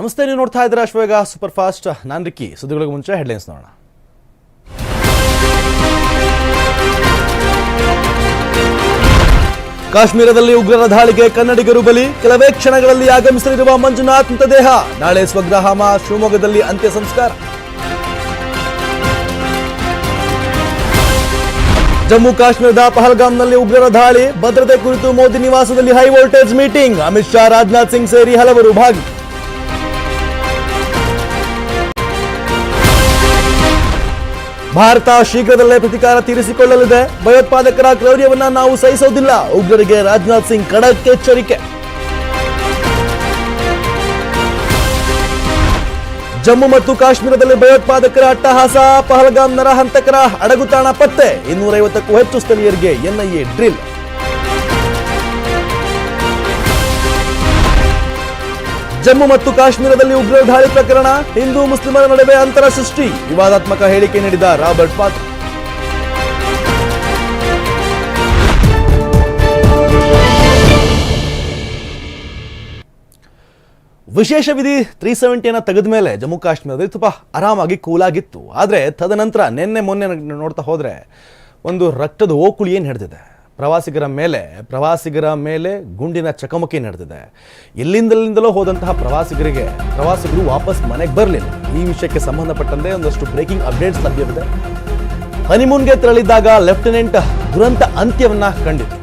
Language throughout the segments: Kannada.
ನಮಸ್ತೆ, ನೀವು ನೋಡ್ತಾ ಇದ್ದೀರಾ ಅಶ್ವೇಗ ಸೂಪರ್ ಫಾಸ್ಟ್ ನಾನು ರಿಕ್ಕಿ. ಸುದ್ದಿಗಳಿಗೆ ಮುಂಚೆ ಹೆಡ್ಲೈನ್ಸ್ ನೋಡೋಣ. ಕಾಶ್ಮೀರದಲ್ಲಿ ಉಗ್ರರ ದಾಳಿಗೆ ಕನ್ನಡಿಗರು ಬಲಿ. ಕೆಲವೇ ಕ್ಷಣಗಳಲ್ಲಿ ಆಗಮಿಸಲಿರುವ ಮಂಜುನಾಥ್ ಮೃತದೇಹ. ನಾಳೆ ಸ್ವಗ್ರಹಾಮ ಶಿವಮೊಗ್ಗದಲ್ಲಿ ಅಂತ್ಯ ಸಂಸ್ಕಾರ. ಜಮ್ಮು ಕಾಶ್ಮೀರದ ಪಹಲ್ಗಾಮ್ನಲ್ಲಿ ಉಗ್ರರ ದಾಳಿ. ಭದ್ರತೆ ಕುರಿತು ಮೋದಿ ನಿವಾಸದಲ್ಲಿ high voltage meeting Amit Shah, Rajnath Singh ಸೇರಿ ಹಲವರು ಭಾಗಿ. ಭಾರತ ಶೀಘ್ರದಲ್ಲೇ ಪ್ರತಿಕಾರ ತೀರಿಸಿಕೊಳ್ಳಲಿದೆ. ಭಯೋತ್ಪಾದಕರ ಕ್ರೌರ್ಯವನ್ನ ನಾವು ಸಹಿಸೋದಿಲ್ಲ. ಉಗ್ರರಿಗೆ ರಾಜನಾಥ್ ಸಿಂಗ್ ಖಡಕ್ ಎಚ್ಚರಿಕೆ. ಜಮ್ಮು ಮತ್ತು ಕಾಶ್ಮೀರದಲ್ಲಿ ಭಯೋತ್ಪಾದಕರ ಅಟ್ಟಹಾಸ, ಪಹಲ್ಗಾಮ್ ನರಹಂತಕರ ಅಡಗುತಾಣ ಪತ್ತೆ. ಇನ್ನೂರೈವತ್ತಕ್ಕೂ ಹೆಚ್ಚು ಸ್ಥಳೀಯರಿಗೆ ಎನ್ಐಎ ಡ್ರಿಲ್. ಜಮ್ಮು ಮತ್ತು ಕಾಶ್ಮೀರದಲ್ಲಿ ಉಗ್ರ ದಾಳಿ ಪ್ರಕರಣ, ಹಿಂದೂ ಮುಸ್ಲಿಮರ ನಡುವೆ ಅಂತರ ಸೃಷ್ಟಿ, ವಿವಾದಾತ್ಮಕ ಹೇಳಿಕೆ ನೀಡಿದ ರಾಬರ್ಟ್ ಪಾತ್ ವಿಶೇಷ ವಿಧಿ ತ್ರೀ ಸೆವೆಂಟಿಯನ್ನು ತೆಗೆದ ಮೇಲೆ ಜಮ್ಮು ಕಾಶ್ಮೀರದಲ್ಲಿ ತುಂಬ ಆರಾಮಾಗಿ ಕೂಲಾಗಿತ್ತು. ಆದರೆ ತದನಂತರ ನಿನ್ನೆ ಮೊನ್ನೆ ನೋಡ್ತಾ ಹೋದರೆ ಒಂದು ರಕ್ತದ ಓಕುಳಿ ಏನು ನಡೆದಿದೆ ಪ್ರವಾಸಿಗರ ಮೇಲೆ ಪ್ರವಾಸಿಗರ ಮೇಲೆ ಗುಂಡಿನ ಚಕಮಕಿ ನಡೆದಿದೆ. ಎಲ್ಲಿಂದಲಿಂದಲೋ ಹೋದಂತಹ ಪ್ರವಾಸಿಗರಿಗೆ, ಪ್ರವಾಸಿಗರು ವಾಪಸ್ ಮನೆಗೆ ಬರಲಿಲ್ಲ. ಈ ವಿಷಯಕ್ಕೆ ಸಂಬಂಧಪಟ್ಟಂತೆ ಒಂದಷ್ಟು ಬ್ರೇಕಿಂಗ್ ಅಪ್ಡೇಟ್ಸ್ ಲಭ್ಯವಿದೆ. ಹನಿಮೂನ್ಗೆ ತೆರಳಿದ್ದಾಗ ಲೆಫ್ಟಿನೆಂಟ್ ದುರಂತ ಅಂತ್ಯವನ್ನ ಕಂಡಿತು.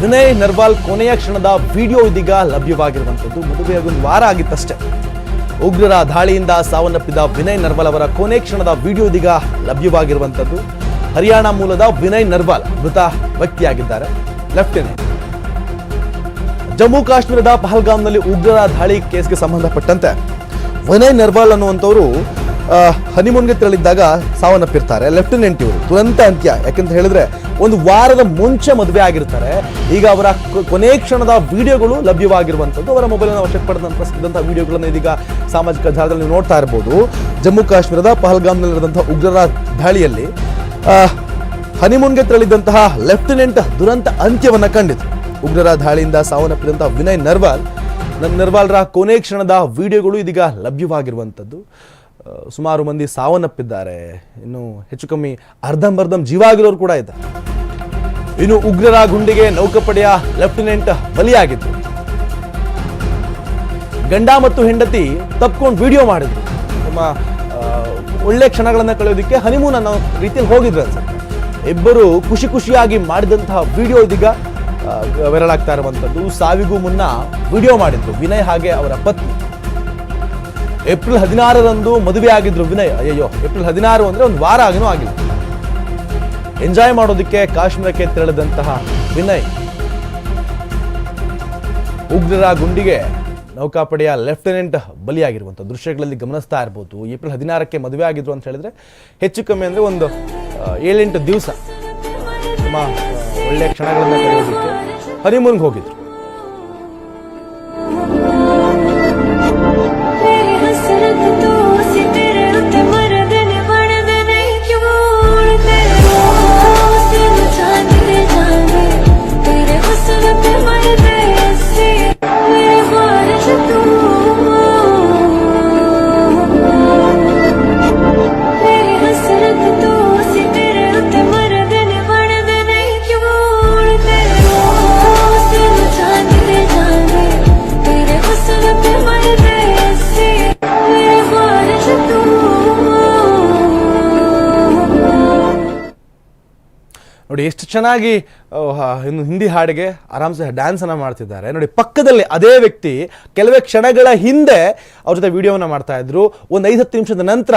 ವಿನಯ್ ನರ್ವಾಲ್ ಕೊನೆಯ ಕ್ಷಣದ ವಿಡಿಯೋ ಇದೀಗ ಲಭ್ಯವಾಗಿರುವಂಥದ್ದು. ಮದುವೆಯಾಗಿ ಒಂದು ವಾರ ಆಗಿತ್ತಷ್ಟೇ. ಉಗ್ರರ ದಾಳಿಯಿಂದ ಸಾವನ್ನಪ್ಪಿದ ವಿನಯ್ ನರ್ವಾಲ್ ಅವರ ಕೊನೆ ಕ್ಷಣದ ವಿಡಿಯೋ ಇದೀಗ ಲಭ್ಯವಾಗಿರುವಂಥದ್ದು. ಹರಿಯಾಣ ಮೂಲದ ವಿನಯ್ ನರ್ವಾಲ್ ಮೃತ ವ್ಯಕ್ತಿಯಾಗಿದ್ದಾರೆ. ಲೆಫ್ಟಿನೆಂಟ್. ಜಮ್ಮು ಕಾಶ್ಮೀರದ ಪಹಲ್ಗಾಮ್ನಲ್ಲಿ ಉಗ್ರರ ದಾಳಿ ಕೇಸ್ಗೆ ಸಂಬಂಧಪಟ್ಟಂತೆ ವಿನಯ್ ನರ್ವಾಲ್ ಅನ್ನುವಂಥವರು ಹನಿಮೂನ್ಗೆ ತೆರಳಿದ್ದಾಗ ಸಾವನ್ನಪ್ಪಿರ್ತಾರೆ. ಲೆಫ್ಟಿನೆಂಟ್ ಇವರು. ತುರಂತ ಅಂತ್ಯ. ಯಾಕೆಂತ ಹೇಳಿದ್ರೆ, ಒಂದು ವಾರದ ಮುಂಚೆ ಮದುವೆ ಆಗಿರ್ತಾರೆ. ಈಗ ಅವರ ಕೊನೆ ಕ್ಷಣದ ವಿಡಿಯೋಗಳು ಲಭ್ಯವಾಗಿರುವಂಥದ್ದು. ಅವರ ಮೊಬೈಲನ್ನು ವಶಕ್ಕೆ ಪಡೆದಂಥ ಸಿಕ್ಕಂತಹ ವಿಡಿಯೋಗಳನ್ನು ಇದೀಗ ಸಾಮಾಜಿಕ ಜಾಲದಲ್ಲಿ ನೋಡ್ತಾ ಇರ್ಬೋದು. ಜಮ್ಮು ಕಾಶ್ಮೀರದ ಪಹಲ್ಗಾಮ್ನಲ್ಲಿ ನಡೆದಂತಹ ಉಗ್ರರ ದಾಳಿಯಲ್ಲಿ ಹನಿಮೂನ್ಗೆ ತೆರಳಿದ್ದಂತಹ ಲೆಫ್ಟಿನೆಂಟ್ ದುರಂತ ಅಂತ್ಯವನ್ನು ಕಂಡಿತು ಉಗ್ರರ ದಾಳಿಯಿಂದ ಸಾವನ್ನಪ್ಪಿದಂತಹ ವಿನಯ್ ನರ್ವಾಲ್ ನನ್ನ ನರ್ವಾಲ್ರ ಕೊನೆ ಕ್ಷಣದ ವಿಡಿಯೋಗಳು ಇದೀಗ ಲಭ್ಯವಾಗಿರುವಂಥದ್ದು. ಸುಮಾರು ಮಂದಿ ಸಾವನ್ನಪ್ಪಿದ್ದಾರೆ. ಇನ್ನು ಹೆಚ್ಚು ಕಮ್ಮಿ ಅರ್ಧಂಬರ್ಧಂ ಜೀವ ಆಗಿರೋರು ಕೂಡ ಇದ್ದಾರೆ. ಇನ್ನು ಉಗ್ರರ ಗುಂಡಿಗೆ ನೌಕಾಪಡೆಯ ಲೆಫ್ಟಿನೆಂಟ್ ಬಲಿಯಾಗಿತ್ತು ಗಂಡ ಮತ್ತು ಹೆಂಡತಿ ತಪ್ಕೊಂಡು ವಿಡಿಯೋ ಮಾಡಿದ್ರು. ನಮ್ಮ ಒಳ್ಳೆ ಕ್ಷಣಗಳನ್ನು ಕಳೆಯೋದಕ್ಕೆ ಹನಿಮೂನ್ ಅನ್ನೋ ರೀತಿಯಲ್ಲಿ ಹೋಗಿದ್ರು ಅನ್ಸುತ್ತೆ. ಇಬ್ಬರು ಖುಷಿ ಖುಷಿಯಾಗಿ ಮಾಡಿದಂತಹ ವಿಡಿಯೋ ಇದೀಗ ವೈರಲ್ ಆಗ್ತಾ ಇರುವಂಥದ್ದು ಸಾವಿಗೂ ಮುನ್ನ ವಿಡಿಯೋ ಮಾಡಿದ್ರು ವಿನಯ್ ಹಾಗೆ ಅವರ ಪತ್ನಿ. ಏಪ್ರಿಲ್ ಹದಿನಾರರಂದು ಮದುವೆ ಆಗಿದ್ರು ವಿನಯ್. ಅಯ್ಯೋ ಏಪ್ರಿಲ್ ಹದಿನಾರು ಅಂದ್ರೆ ಒಂದು ವಾರ ಆಗಿನೂ ಆಗಿಲ್ಲ. ಎಂಜಾಯ್ ಮಾಡೋದಕ್ಕೆ ಕಾಶ್ಮೀರಕ್ಕೆ ತೆರಳಿದಂತಹ ವಿನಯ್. ಉಗ್ರರ ಗುಂಡಿಗೆ ನೌಕಾಪಡೆಯ ಲೆಫ್ಟಿನೆಂಟ್ ಬಲಿಯಾಗಿರುವಂಥ ದೃಶ್ಯಗಳಲ್ಲಿ ಗಮನಿಸ್ತಾ ಇರ್ಬೋದು. ಏಪ್ರಿಲ್ ಹದಿನಾರಕ್ಕೆ ಮದುವೆ ಆಗಿದ್ರು ಅಂತ ಹೇಳಿದ್ರೆ ಹೆಚ್ಚು ಕಮ್ಮಿ ಅಂದರೆ ಒಂದು ಏಳೆಂಟು ದಿವಸ. ತುಂಬ ಒಳ್ಳೆಯ ಕ್ಷಣಗಳನ್ನು ಕಳೆಯೋದಕ್ಕೆ ಹನಿಮೂನ್ಗೆ ಹೋಗಿದ್ರು. ಚೆನ್ನಾಗಿ ಇನ್ನು ಹಿಂದಿ ಹಾಡಿಗೆ ಆರಾಮ್ಸೆ ಡ್ಯಾನ್ಸನ್ನು ಮಾಡ್ತಿದ್ದಾರೆ. ನೋಡಿ, ಪಕ್ಕದಲ್ಲಿ ಅದೇ ವ್ಯಕ್ತಿ, ಕೆಲವೇ ಕ್ಷಣಗಳ ಹಿಂದೆ ಅವ್ರ ಜೊತೆ ವಿಡಿಯೋವನ್ನು ಮಾಡ್ತಾಯಿದ್ರು ಒಂದು ಐದು ಹತ್ತು ನಿಮಿಷದ ನಂತರ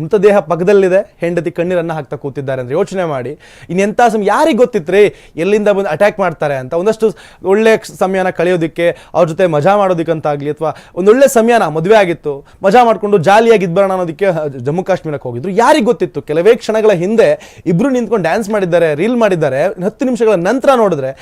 ಮೃತದೇಹ ಪಕ್ಕದಲ್ಲಿದೆ, ಹೆಂಡತಿ ಕಣ್ಣೀರನ್ನು ಹಾಕ್ತಾ ಕೂತಿದ್ದಾರೆ ಅಂದರೆ ಯೋಚನೆ ಮಾಡಿ. ಇನ್ನೆಂಥ ಸಮಯ ಯಾರಿಗೆ ಗೊತ್ತಿತ್ರಿ? ಎಲ್ಲಿಂದ ಬಂದು ಅಟ್ಯಾಕ್ ಮಾಡ್ತಾರೆ ಅಂತ. ಒಂದಷ್ಟು ಒಳ್ಳೆ ಸಮಯನ ಕಳೆಯೋದಕ್ಕೆ, ಅವ್ರ ಜೊತೆ ಮಜಾ ಮಾಡೋದಕ್ಕಂತಾಗಲಿ ಅಥವಾ ಒಂದೊಳ್ಳೆ ಸಮಯನ ಮದುವೆ ಆಗಿತ್ತು, ಮಜಾ ಮಾಡಿಕೊಂಡು ಜಾಲಿಯಾಗಿ ಇದ್ಬರೋಣ ಅನ್ನೋದಕ್ಕೆ ಜಮ್ಮು ಕಾಶ್ಮೀರಕ್ಕೆ ಹೋಗಿದ್ರು. ಯಾರಿಗೆ ಗೊತ್ತಿತ್ತು? ಕೆಲವೇ ಕ್ಷಣಗಳ ಹಿಂದೆ ಇಬ್ಬರು ನಿಂತ್ಕೊಂಡು ಡ್ಯಾನ್ಸ್ ಮಾಡಿದ್ದಾರೆ ರೀಲ್ ಮಾಡಿದ್ದಾರೆ. ಹತ್ತು ನಿಮಿಷಗಳ ನಂತರ ನೋಡಿದ್ರೆ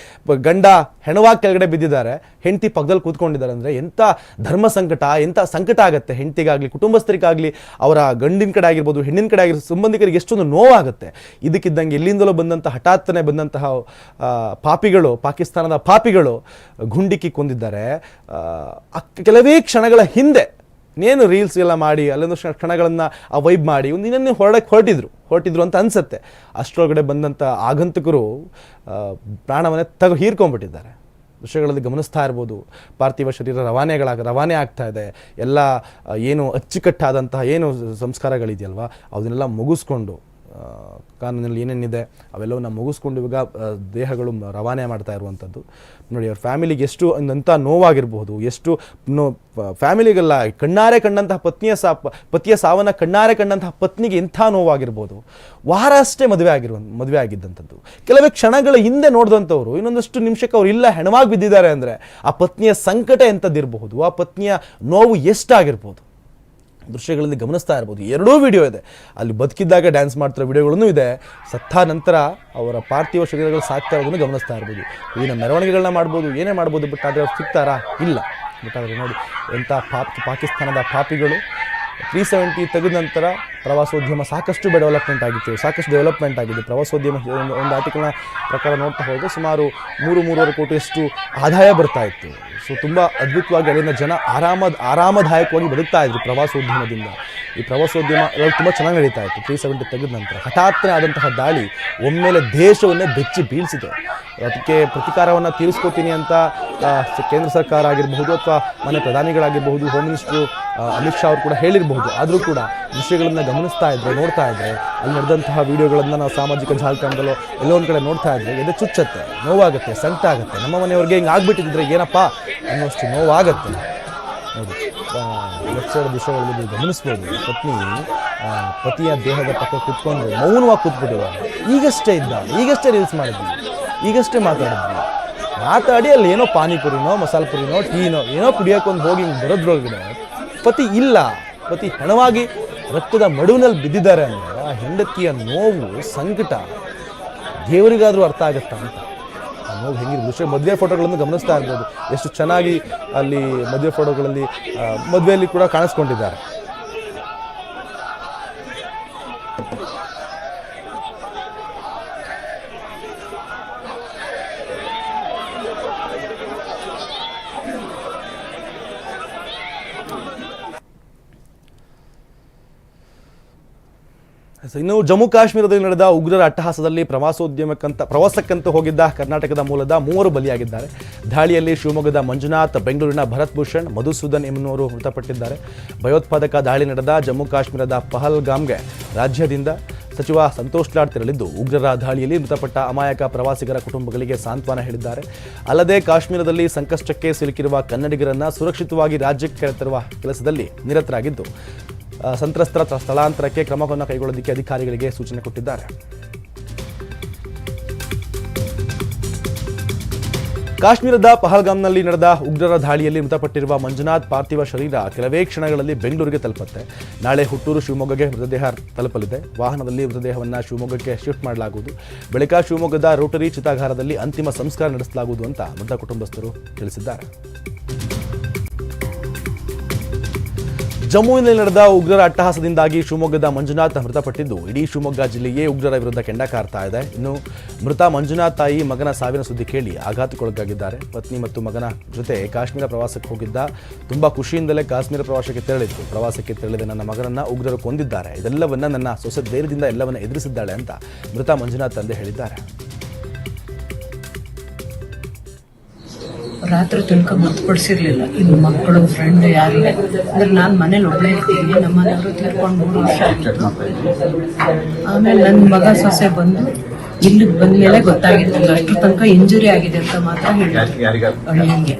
ಗಂಡ ಹೆಣವಾಗಿ ಕೆಳಗಡೆ ಬಿದ್ದಿದ್ದಾರೆ, ಹೆಂಡತಿ ಪಕ್ಕದಲ್ಲಿ ಕೂತ್ಕೊಂಡಿದ್ದಾರೆ ಅಂದರೆ ಎಂಥ ಧರ್ಮ ಸಂಕಟ, ಎಂಥ ಸಂಕಟ ಆಗುತ್ತೆ ಹೆಂಡತಿಗಾಗಲಿ, ಕುಟುಂಬಸ್ಥರಿಗಾಗಲಿ, ಅವರ ಗಂಡಿನ ಕಡೆ ಆಗಿರ್ಬೋದು, ಹೆಣ್ಣಿನ ಕಡೆ ಆಗಿರ್ಬೋದು, ಸಂಬಂಧಿಕರಿಗೆ ಎಷ್ಟೊಂದು ನೋವಾಗುತ್ತೆ. ಇದಕ್ಕಿದ್ದಂಗೆ ಎಲ್ಲಿಂದಲೋ ಬಂದಂತಹ ಹಠಾತ್ತನೆ ಬಂದಂತಹ ಪಾಪಿಗಳು, ಪಾಕಿಸ್ತಾನದ ಪಾಪಿಗಳು ಗುಂಡಿಕ್ಕಿ ಕೊಂದಿದ್ದಾರೆ. ಕೆಲವೇ ಕ್ಷಣಗಳ ಹಿಂದೆ ಇನ್ನೇನು ರೀಲ್ಸ್ ಎಲ್ಲ ಮಾಡಿ, ಅಲ್ಲೊಂದು ಕ್ಷ- ಕ್ಷಣಗಳನ್ನು ಆ ವೈಬ್ ಮಾಡಿ, ಒಂದು ಇನ್ನೊಂದು ಹೊರಡಕ್ಕೆ ಹೊರಟಿದ್ರು. ಹೊರಟಿದ್ರು ಅಂತ ಅನಿಸುತ್ತೆ. ಅಷ್ಟರೊಳಗಡೆ ಬಂದಂಥ ಆಗಂತಕರು ಪ್ರಾಣವನ್ನೇ ತಗ ಹೀರ್ಕೊಂಡ್ಬಿಟ್ಟಿದ್ದಾರೆ ದೃಶ್ಯಗಳಲ್ಲಿ ಗಮನಿಸ್ತಾ ಇರ್ಬೋದು. ಪಾರ್ಥಿವ ಶರೀರ ರವಾನೆಗಳಾಗ, ರವಾನೆ ಆಗ್ತಾ ಇದೆ. ಎಲ್ಲ ಏನು ಅಚ್ಚುಕಟ್ಟಾದಂತಹ ಏನು ಸಂಸ್ಕಾರಗಳಿದೆಯಲ್ವ ಅದನ್ನೆಲ್ಲ ಮುಗಿಸ್ಕೊಂಡು ಕಾನೂನಲ್ಲಿ ಏನೇನಿದೆ ಅವೆಲ್ಲವನ್ನ ಮುಗಿಸ್ಕೊಂಡು ಇವಾಗ ದೇಹಗಳು ರವಾನೆ ಮಾಡ್ತಾ ಇರುವಂಥದ್ದು. ನೋಡಿ, ಅವ್ರ ಫ್ಯಾಮಿಲಿಗೆ ಎಷ್ಟು ಅಂಥ ನೋವಾಗಿರಬಹುದು, ಎಷ್ಟು ನೋ ಫ್ಯಾಮಿಲಿಗೆಲ್ಲ ಕಣ್ಣಾರೆ ಕಂಡಂತಹ ಪತ್ನಿಯ ಸಾ ಪತಿಯ ಸಾವನ್ನ ಕಣ್ಣಾರೆ ಕಂಡಂತಹ ಪತ್ನಿಗೆ ಇಂಥ ನೋವಾಗಿರ್ಬೋದು. ವಾರ ಅಷ್ಟೇ ಮದುವೆ ಆಗಿರುವ, ಮದುವೆ ಆಗಿದ್ದಂಥದ್ದು. ಕೆಲವೇ ಕ್ಷಣಗಳ ಹಿಂದೆ ನೋಡಿದಂಥವ್ರು, ಇನ್ನೊಂದಷ್ಟು ನಿಮಿಷಕ್ಕೆ ಅವ್ರು ಇಲ್ಲ, ಹೆಣವಾಗಿ ಬಿದ್ದಿದ್ದಾರೆ ಅಂದರೆ ಆ ಪತ್ನಿಯ ಸಂಕಟ ಎಂಥದ್ದಿರಬಹುದು, ಆ ಪತ್ನಿಯ ನೋವು ಎಷ್ಟಾಗಿರ್ಬೋದು. ದೃಶ್ಯಗಳಲ್ಲಿ ಗಮನಿಸ್ತಾ ಇರ್ಬೋದು. ಎರಡೂ ವಿಡಿಯೋ ಇದೆ. ಅಲ್ಲಿ ಬದುಕಿದ್ದಾಗ ಡ್ಯಾನ್ಸ್ ಮಾಡ್ತಿರೋ ವಿಡಿಯೋಗಳನ್ನು ಇದೆ. ಸತ್ತ ನಂತರ ಅವರ ಪಾರ್ಥಿವ ಶರೀರಗಳು ಸಾಕ್ತಾ ಇರೋದನ್ನು ಗಮನಿಸ್ತಾ ಇರ್ಬೋದು. ಈಗಿನ ಮೆರವಣಿಗೆಗಳನ್ನ ಮಾಡ್ಬೋದು, ಏನೇ ಮಾಡ್ಬೋದು ಬಟ್ ಆದರೆ ಅವ್ರು ಸಿಗ್ತಾರಾ? ಇಲ್ಲ. ಬಟ್ ಆದರೆ ನೋಡಿ, ಎಂಥ ಪಾಪ್ ಪಾಕಿಸ್ತಾನದ ಪಾಪಿಗಳು ತ್ರೀ ಸೆವೆಂಟಿ ತೆಗೆದ ನಂತರ ಪ್ರವಾಸೋದ್ಯಮ ಸಾಕಷ್ಟು ಡೆವಲಪ್ಮೆಂಟ್ ಆಗಿತ್ತು, ಸಾಕಷ್ಟು ಡೆವಲಪ್ಮೆಂಟ್ ಆಗಿದೆ ಪ್ರವಾಸೋದ್ಯಮ ಒಂದು ಒಂದು ಆರ್ಟಿಕಲ್ನ ಪ್ರಕಾರ ನೋಡ್ತಾ ಹೋದರೆ ಸುಮಾರು ಮೂರು, ಮೂರುವರೆ ಕೋಟಿಯಷ್ಟು ಆದಾಯ ಬರ್ತಾ ಇತ್ತು. ಸೊ ತುಂಬ ಅದ್ಭುತವಾಗಿ ಅಲ್ಲಿನ ಜನ ಆರಾಮ, ಆರಾಮದಾಯಕವಾಗಿ ಬದುಕ್ತಾ ಇದ್ರು ಪ್ರವಾಸೋದ್ಯಮದಿಂದ. ಈ ಪ್ರವಾಸೋದ್ಯಮ ಎಲ್ಲ ತುಂಬ ಚೆನ್ನಾಗಿ ನಡೀತಾ ಇತ್ತು. ತ್ರೀ ಸೆವೆಂಟಿ ತೆಗೆದ ನಂತರ ಹಠಾತ್ತನೆ ಆದಂತಹ ದಾಳಿ ಒಮ್ಮೆಲೆ ದೇಶವನ್ನೇ ಬೆಚ್ಚಿ ಬೀಳಿಸಿದೆ. ಅದಕ್ಕೆ ಪ್ರತಿಕಾರವನ್ನು ತೀರಿಸ್ಕೋತೀನಿ ಅಂತ ಕೇಂದ್ರ ಸರ್ಕಾರ ಆಗಿರಬಹುದು ಅಥವಾ ಮನೆ ಪ್ರಧಾನಿಗಳಾಗಿರಬಹುದು ಹೋಮ್ ಮಿನಿಸ್ಟ್ರು ಅಮಿತ್ ಶಾ ಅವರು ಕೂಡ ಹೇಳಿರಬಹುದು. ಆದರೂ ಕೂಡ ವಿಷಯಗಳನ್ನು ಗಮನಿಸ್ತಾ ಇದ್ದರೆ ನೋಡ್ತಾ ಇದ್ದರೆ ಅಲ್ಲಿ ನಡೆದಂತಹ ವೀಡಿಯೋಗಳನ್ನು ನಾವು ಸಾಮಾಜಿಕ ಜಾಲತಾಣದಲ್ಲೋ ಎಲ್ಲೋ ಒಂದು ಕಡೆ ನೋಡ್ತಾ ಇದ್ದರೆ ಎದೆ ಚುಚ್ಚತ್ತೆ, ನೋವಾಗುತ್ತೆ ಸಂಕಟ ಆಗುತ್ತೆ ನಮ್ಮ ಮನೆಯವ್ರಿಗೆ ಹಿಂಗೆ ಆಗ್ಬಿಟ್ಟಿದ್ರೆ ಏನಪ್ಪ? ಅನ್ನೋಷ್ಟು ನೋವಾಗುತ್ತೆ. ಹೌದು ಲೆಫ್ಟ್ ಸೈಡ್ ದೃಶ್ಯಗಳಲ್ಲಿ ನೀವು ಗಮನಿಸ್ಬೋದು ಪತ್ನಿ ಪತಿಯ ದೇಹದ ಪಕ್ಕ ಕುತ್ಕೊಂಡು ಮೌನವಾಗಿ ಕೂತ್ಬಿಟ್ಟಿದ್ದಾರೆ ಈಗಷ್ಟೇ ಇದ್ದ, ಈಗಷ್ಟೇ ರೀಲ್ಸ್ ಮಾಡಿದ್ವಿ. ಈಗಷ್ಟೇ ಮಾತಾಡಿದ್ವಿ. ಮಾತಾಡಿ ಅಲ್ಲಿ ಏನೋ ಪಾನಿಪುರಿನೋ ಮಸಾಲೆ ಪುರಿನೋ ಟೀನೋ, ಏನೋ ಕುಡಿಯೋಕ್ಕೊಂದು ಹೋಗಿ ಬರೋದ್ರೊಳಗಡೆ ಪತಿ ಇಲ್ಲ. ಪತಿ ಹೆಣವಾಗಿ ರಕ್ತದ ಮಡುವಿನಲ್ಲಿ ಬಿದ್ದಿದ್ದಾರೆ ಅಂದರೆ ಆ ಹೆಂಡತಿಯ ನೋವು ಸಂಕಟ ದೇವರಿಗಾದರೂ ಅರ್ಥ ಆಗುತ್ತಾ ಅಂತ? ಆ ನೋವು ಹೆಂಗಿದೆ? ವಿಷಯ ಮದುವೆ ಫೋಟೋಗಳನ್ನು ಗಮನಿಸ್ತಾ ಇರ್ಬೋದು. ಎಷ್ಟು ಚೆನ್ನಾಗಿ ಅಲ್ಲಿ ಮದುವೆ ಫೋಟೋಗಳಲ್ಲಿ ಮದುವೆಯಲ್ಲಿ ಕೂಡ ಕಾಣಿಸ್ಕೊಂಡಿದ್ದಾರೆ. ಇನ್ನು ಜಮ್ಮು ಕಾಶ್ಮೀರದಲ್ಲಿ ನಡೆದ ಉಗ್ರರ ಅಟ್ಟಹಾಸದಲ್ಲಿ ಪ್ರವಾಸೋದ್ಯಮಕ್ಕಂತ, ಪ್ರವಾಸಕ್ಕಂತ ಹೋಗಿದ್ದ ಕರ್ನಾಟಕದ ಮೂಲದ ಮೂವರು ಬಲಿಯಾಗಿದ್ದಾರೆ. ದಾಳಿಯಲ್ಲಿ ಶಿವಮೊಗ್ಗದ ಮಂಜುನಾಥ್, ಬೆಂಗಳೂರಿನ ಭರತ್ ಭೂಷಣ್ ಮಧುಸೂದನ್ ಎಂಬುವರು ಮೃತಪಟ್ಟಿದ್ದಾರೆ. ಭಯೋತ್ಪಾದಕ ದಾಳಿ ನಡೆದ ಜಮ್ಮು ಕಾಶ್ಮೀರದ ಪಹಲ್ಗಾಮ್ಗೆ ರಾಜ್ಯದಿಂದ ಸಚಿವ ಸಂತೋಷ್ ಲಾಡ್ ತೆರಳಿದ್ದು, ಉಗ್ರರ ದಾಳಿಯಲ್ಲಿ ಮೃತಪಟ್ಟ ಅಮಾಯಕ ಪ್ರವಾಸಿಗರ ಕುಟುಂಬಗಳಿಗೆ ಸಾಂತ್ವನ ಹೇಳಿದ್ದಾರೆ. ಅಲ್ಲದೆ ಕಾಶ್ಮೀರದಲ್ಲಿ ಸಂಕಷ್ಟಕ್ಕೆ ಸಿಲುಕಿರುವ ಕನ್ನಡಿಗರನ್ನು ಸುರಕ್ಷಿತವಾಗಿ ರಾಜ್ಯಕ್ಕೆ ಕರೆತರುವ ಕೆಲಸದಲ್ಲಿ ನಿರತರಾಗಿದ್ದು ಸಂತ್ರಸ್ತರ ಸ್ಥಳಾಂತರಕ್ಕೆ ಕ್ರಮವನ್ನು ಕೈಗೊಳ್ಳೋದಕ್ಕೆ ಅಧಿಕಾರಿಗಳಿಗೆ ಸೂಚನೆ ಕೊಟ್ಟಿದ್ದಾರೆ. ಕಾಶ್ಮೀರದ ಪಹಲ್ಗಾಮ್ನಲ್ಲಿ ನಡೆದ ಉಗ್ರರ ದಾಳಿಯಲ್ಲಿ ಮೃತಪಟ್ಟಿರುವ ಮಂಜುನಾಥ್ ಪಾರ್ಥಿವ ಶರೀರ ಕೆಲವೇ ಕ್ಷಣಗಳಲ್ಲಿ ಬೆಂಗಳೂರಿಗೆ ತಲುಪುತ್ತೆ. ನಾಳೆ ಹುಟ್ಟೂರು ಶಿವಮೊಗ್ಗಗೆ ಮೃತದೇಹ ತಲುಪಲಿದೆ. ವಾಹನದಲ್ಲಿ ಮೃತದೇಹವನ್ನು ಶಿವಮೊಗ್ಗಕ್ಕೆ ಶಿಫ್ಟ್ ಮಾಡಲಾಗುವುದು. ಬಳಿಕ ಶಿವಮೊಗ್ಗದ ರೋಟರಿ ಚಿತಾಗಾರದಲ್ಲಿ ಅಂತಿಮ ಸಂಸ್ಕಾರ ನಡೆಸಲಾಗುವುದು ಅಂತ ಮೃತ ಕುಟುಂಬಸ್ಥರು ತಿಳಿಸಿದ್ದಾರೆ. ಜಮ್ಮುವಿನಲ್ಲಿ ನಡೆದ ಉಗ್ರರ ಅಟ್ಟಹಾಸದಿಂದಾಗಿ ಶಿವಮೊಗ್ಗದ ಮಂಜುನಾಥ್ ಮೃತಪಟ್ಟಿದ್ದು, ಇಡೀ ಶಿವಮೊಗ್ಗ ಜಿಲ್ಲೆಯೇ ಉಗ್ರರ ವಿರುದ್ಧ ಕೆಂಡ ಕಾರ್ತಾ ಇದೆ. ಇನ್ನು ಮೃತ ಮಂಜುನಾಥ್ ತಾಯಿ ಮಗನ ಸಾವಿನ ಸುದ್ದಿ ಕೇಳಿ ಆಘಾತಕ್ಕೊಳಗಾಗಿದ್ದಾರೆ. ಪತ್ನಿ ಮತ್ತು ಮಗನ ಜೊತೆ ಕಾಶ್ಮೀರ ಪ್ರವಾಸಕ್ಕೆ ಹೋಗಿದ್ದ ತುಂಬಾ ಖುಷಿಯಿಂದಲೇ ಕಾಶ್ಮೀರ ಪ್ರವಾಸಕ್ಕೆ ತೆರಳಿತ್ತು ಪ್ರವಾಸಕ್ಕೆ ತೆರಳಿದ ನನ್ನ ಮಗನನ್ನ ಉಗ್ರರು ಕೊಂದಿದ್ದಾರೆ. ಇದೆಲ್ಲವನ್ನ ನನ್ನ ಸೊಸೆ ಧೈರ್ಯದಿಂದ ಎಲ್ಲವನ್ನ ಎದುರಿಸಿದ್ದಾಳೆ ಅಂತ ಮೃತ ಮಂಜುನಾಥ್ ತಂದೆ ಹೇಳಿದ್ದಾರೆ. ರಾತ್ರಿ ತನಕ ಗೊತ್ತುಪಡಿಸಿರ್ಲಿಲ್ಲ ಇನ್ನು ಮಕ್ಕಳು ಫ್ರೆಂಡ್ ಯಾರು ಅಂದ್ರೆ ನಾನು ಮನೇಲಿ ಒಬ್ಬಳೇ ಇರ್ತೀನಿ ನಮ್ಮ ಮನೆಯವರು ತೀರ್ಕೊಂಡು ಮೂರು ವರ್ಷ ಆಗಿತ್ತು ಆಮೇಲೆ ನನ್ನ ಮಗ ಸೊಸೆ ಬಂದು ಇಲ್ಲಿಗೆ ಬಂದ್ಮೇಲೆ ಗೊತ್ತಾಗಿತ್ತು ಅಷ್ಟು ತನಕ ಇಂಜುರಿ ಆಗಿದೆ ಅಂತ ಮಾತ್ರ ಹೇಳಿದ್ರು ಅಳಿಯಂಗೆ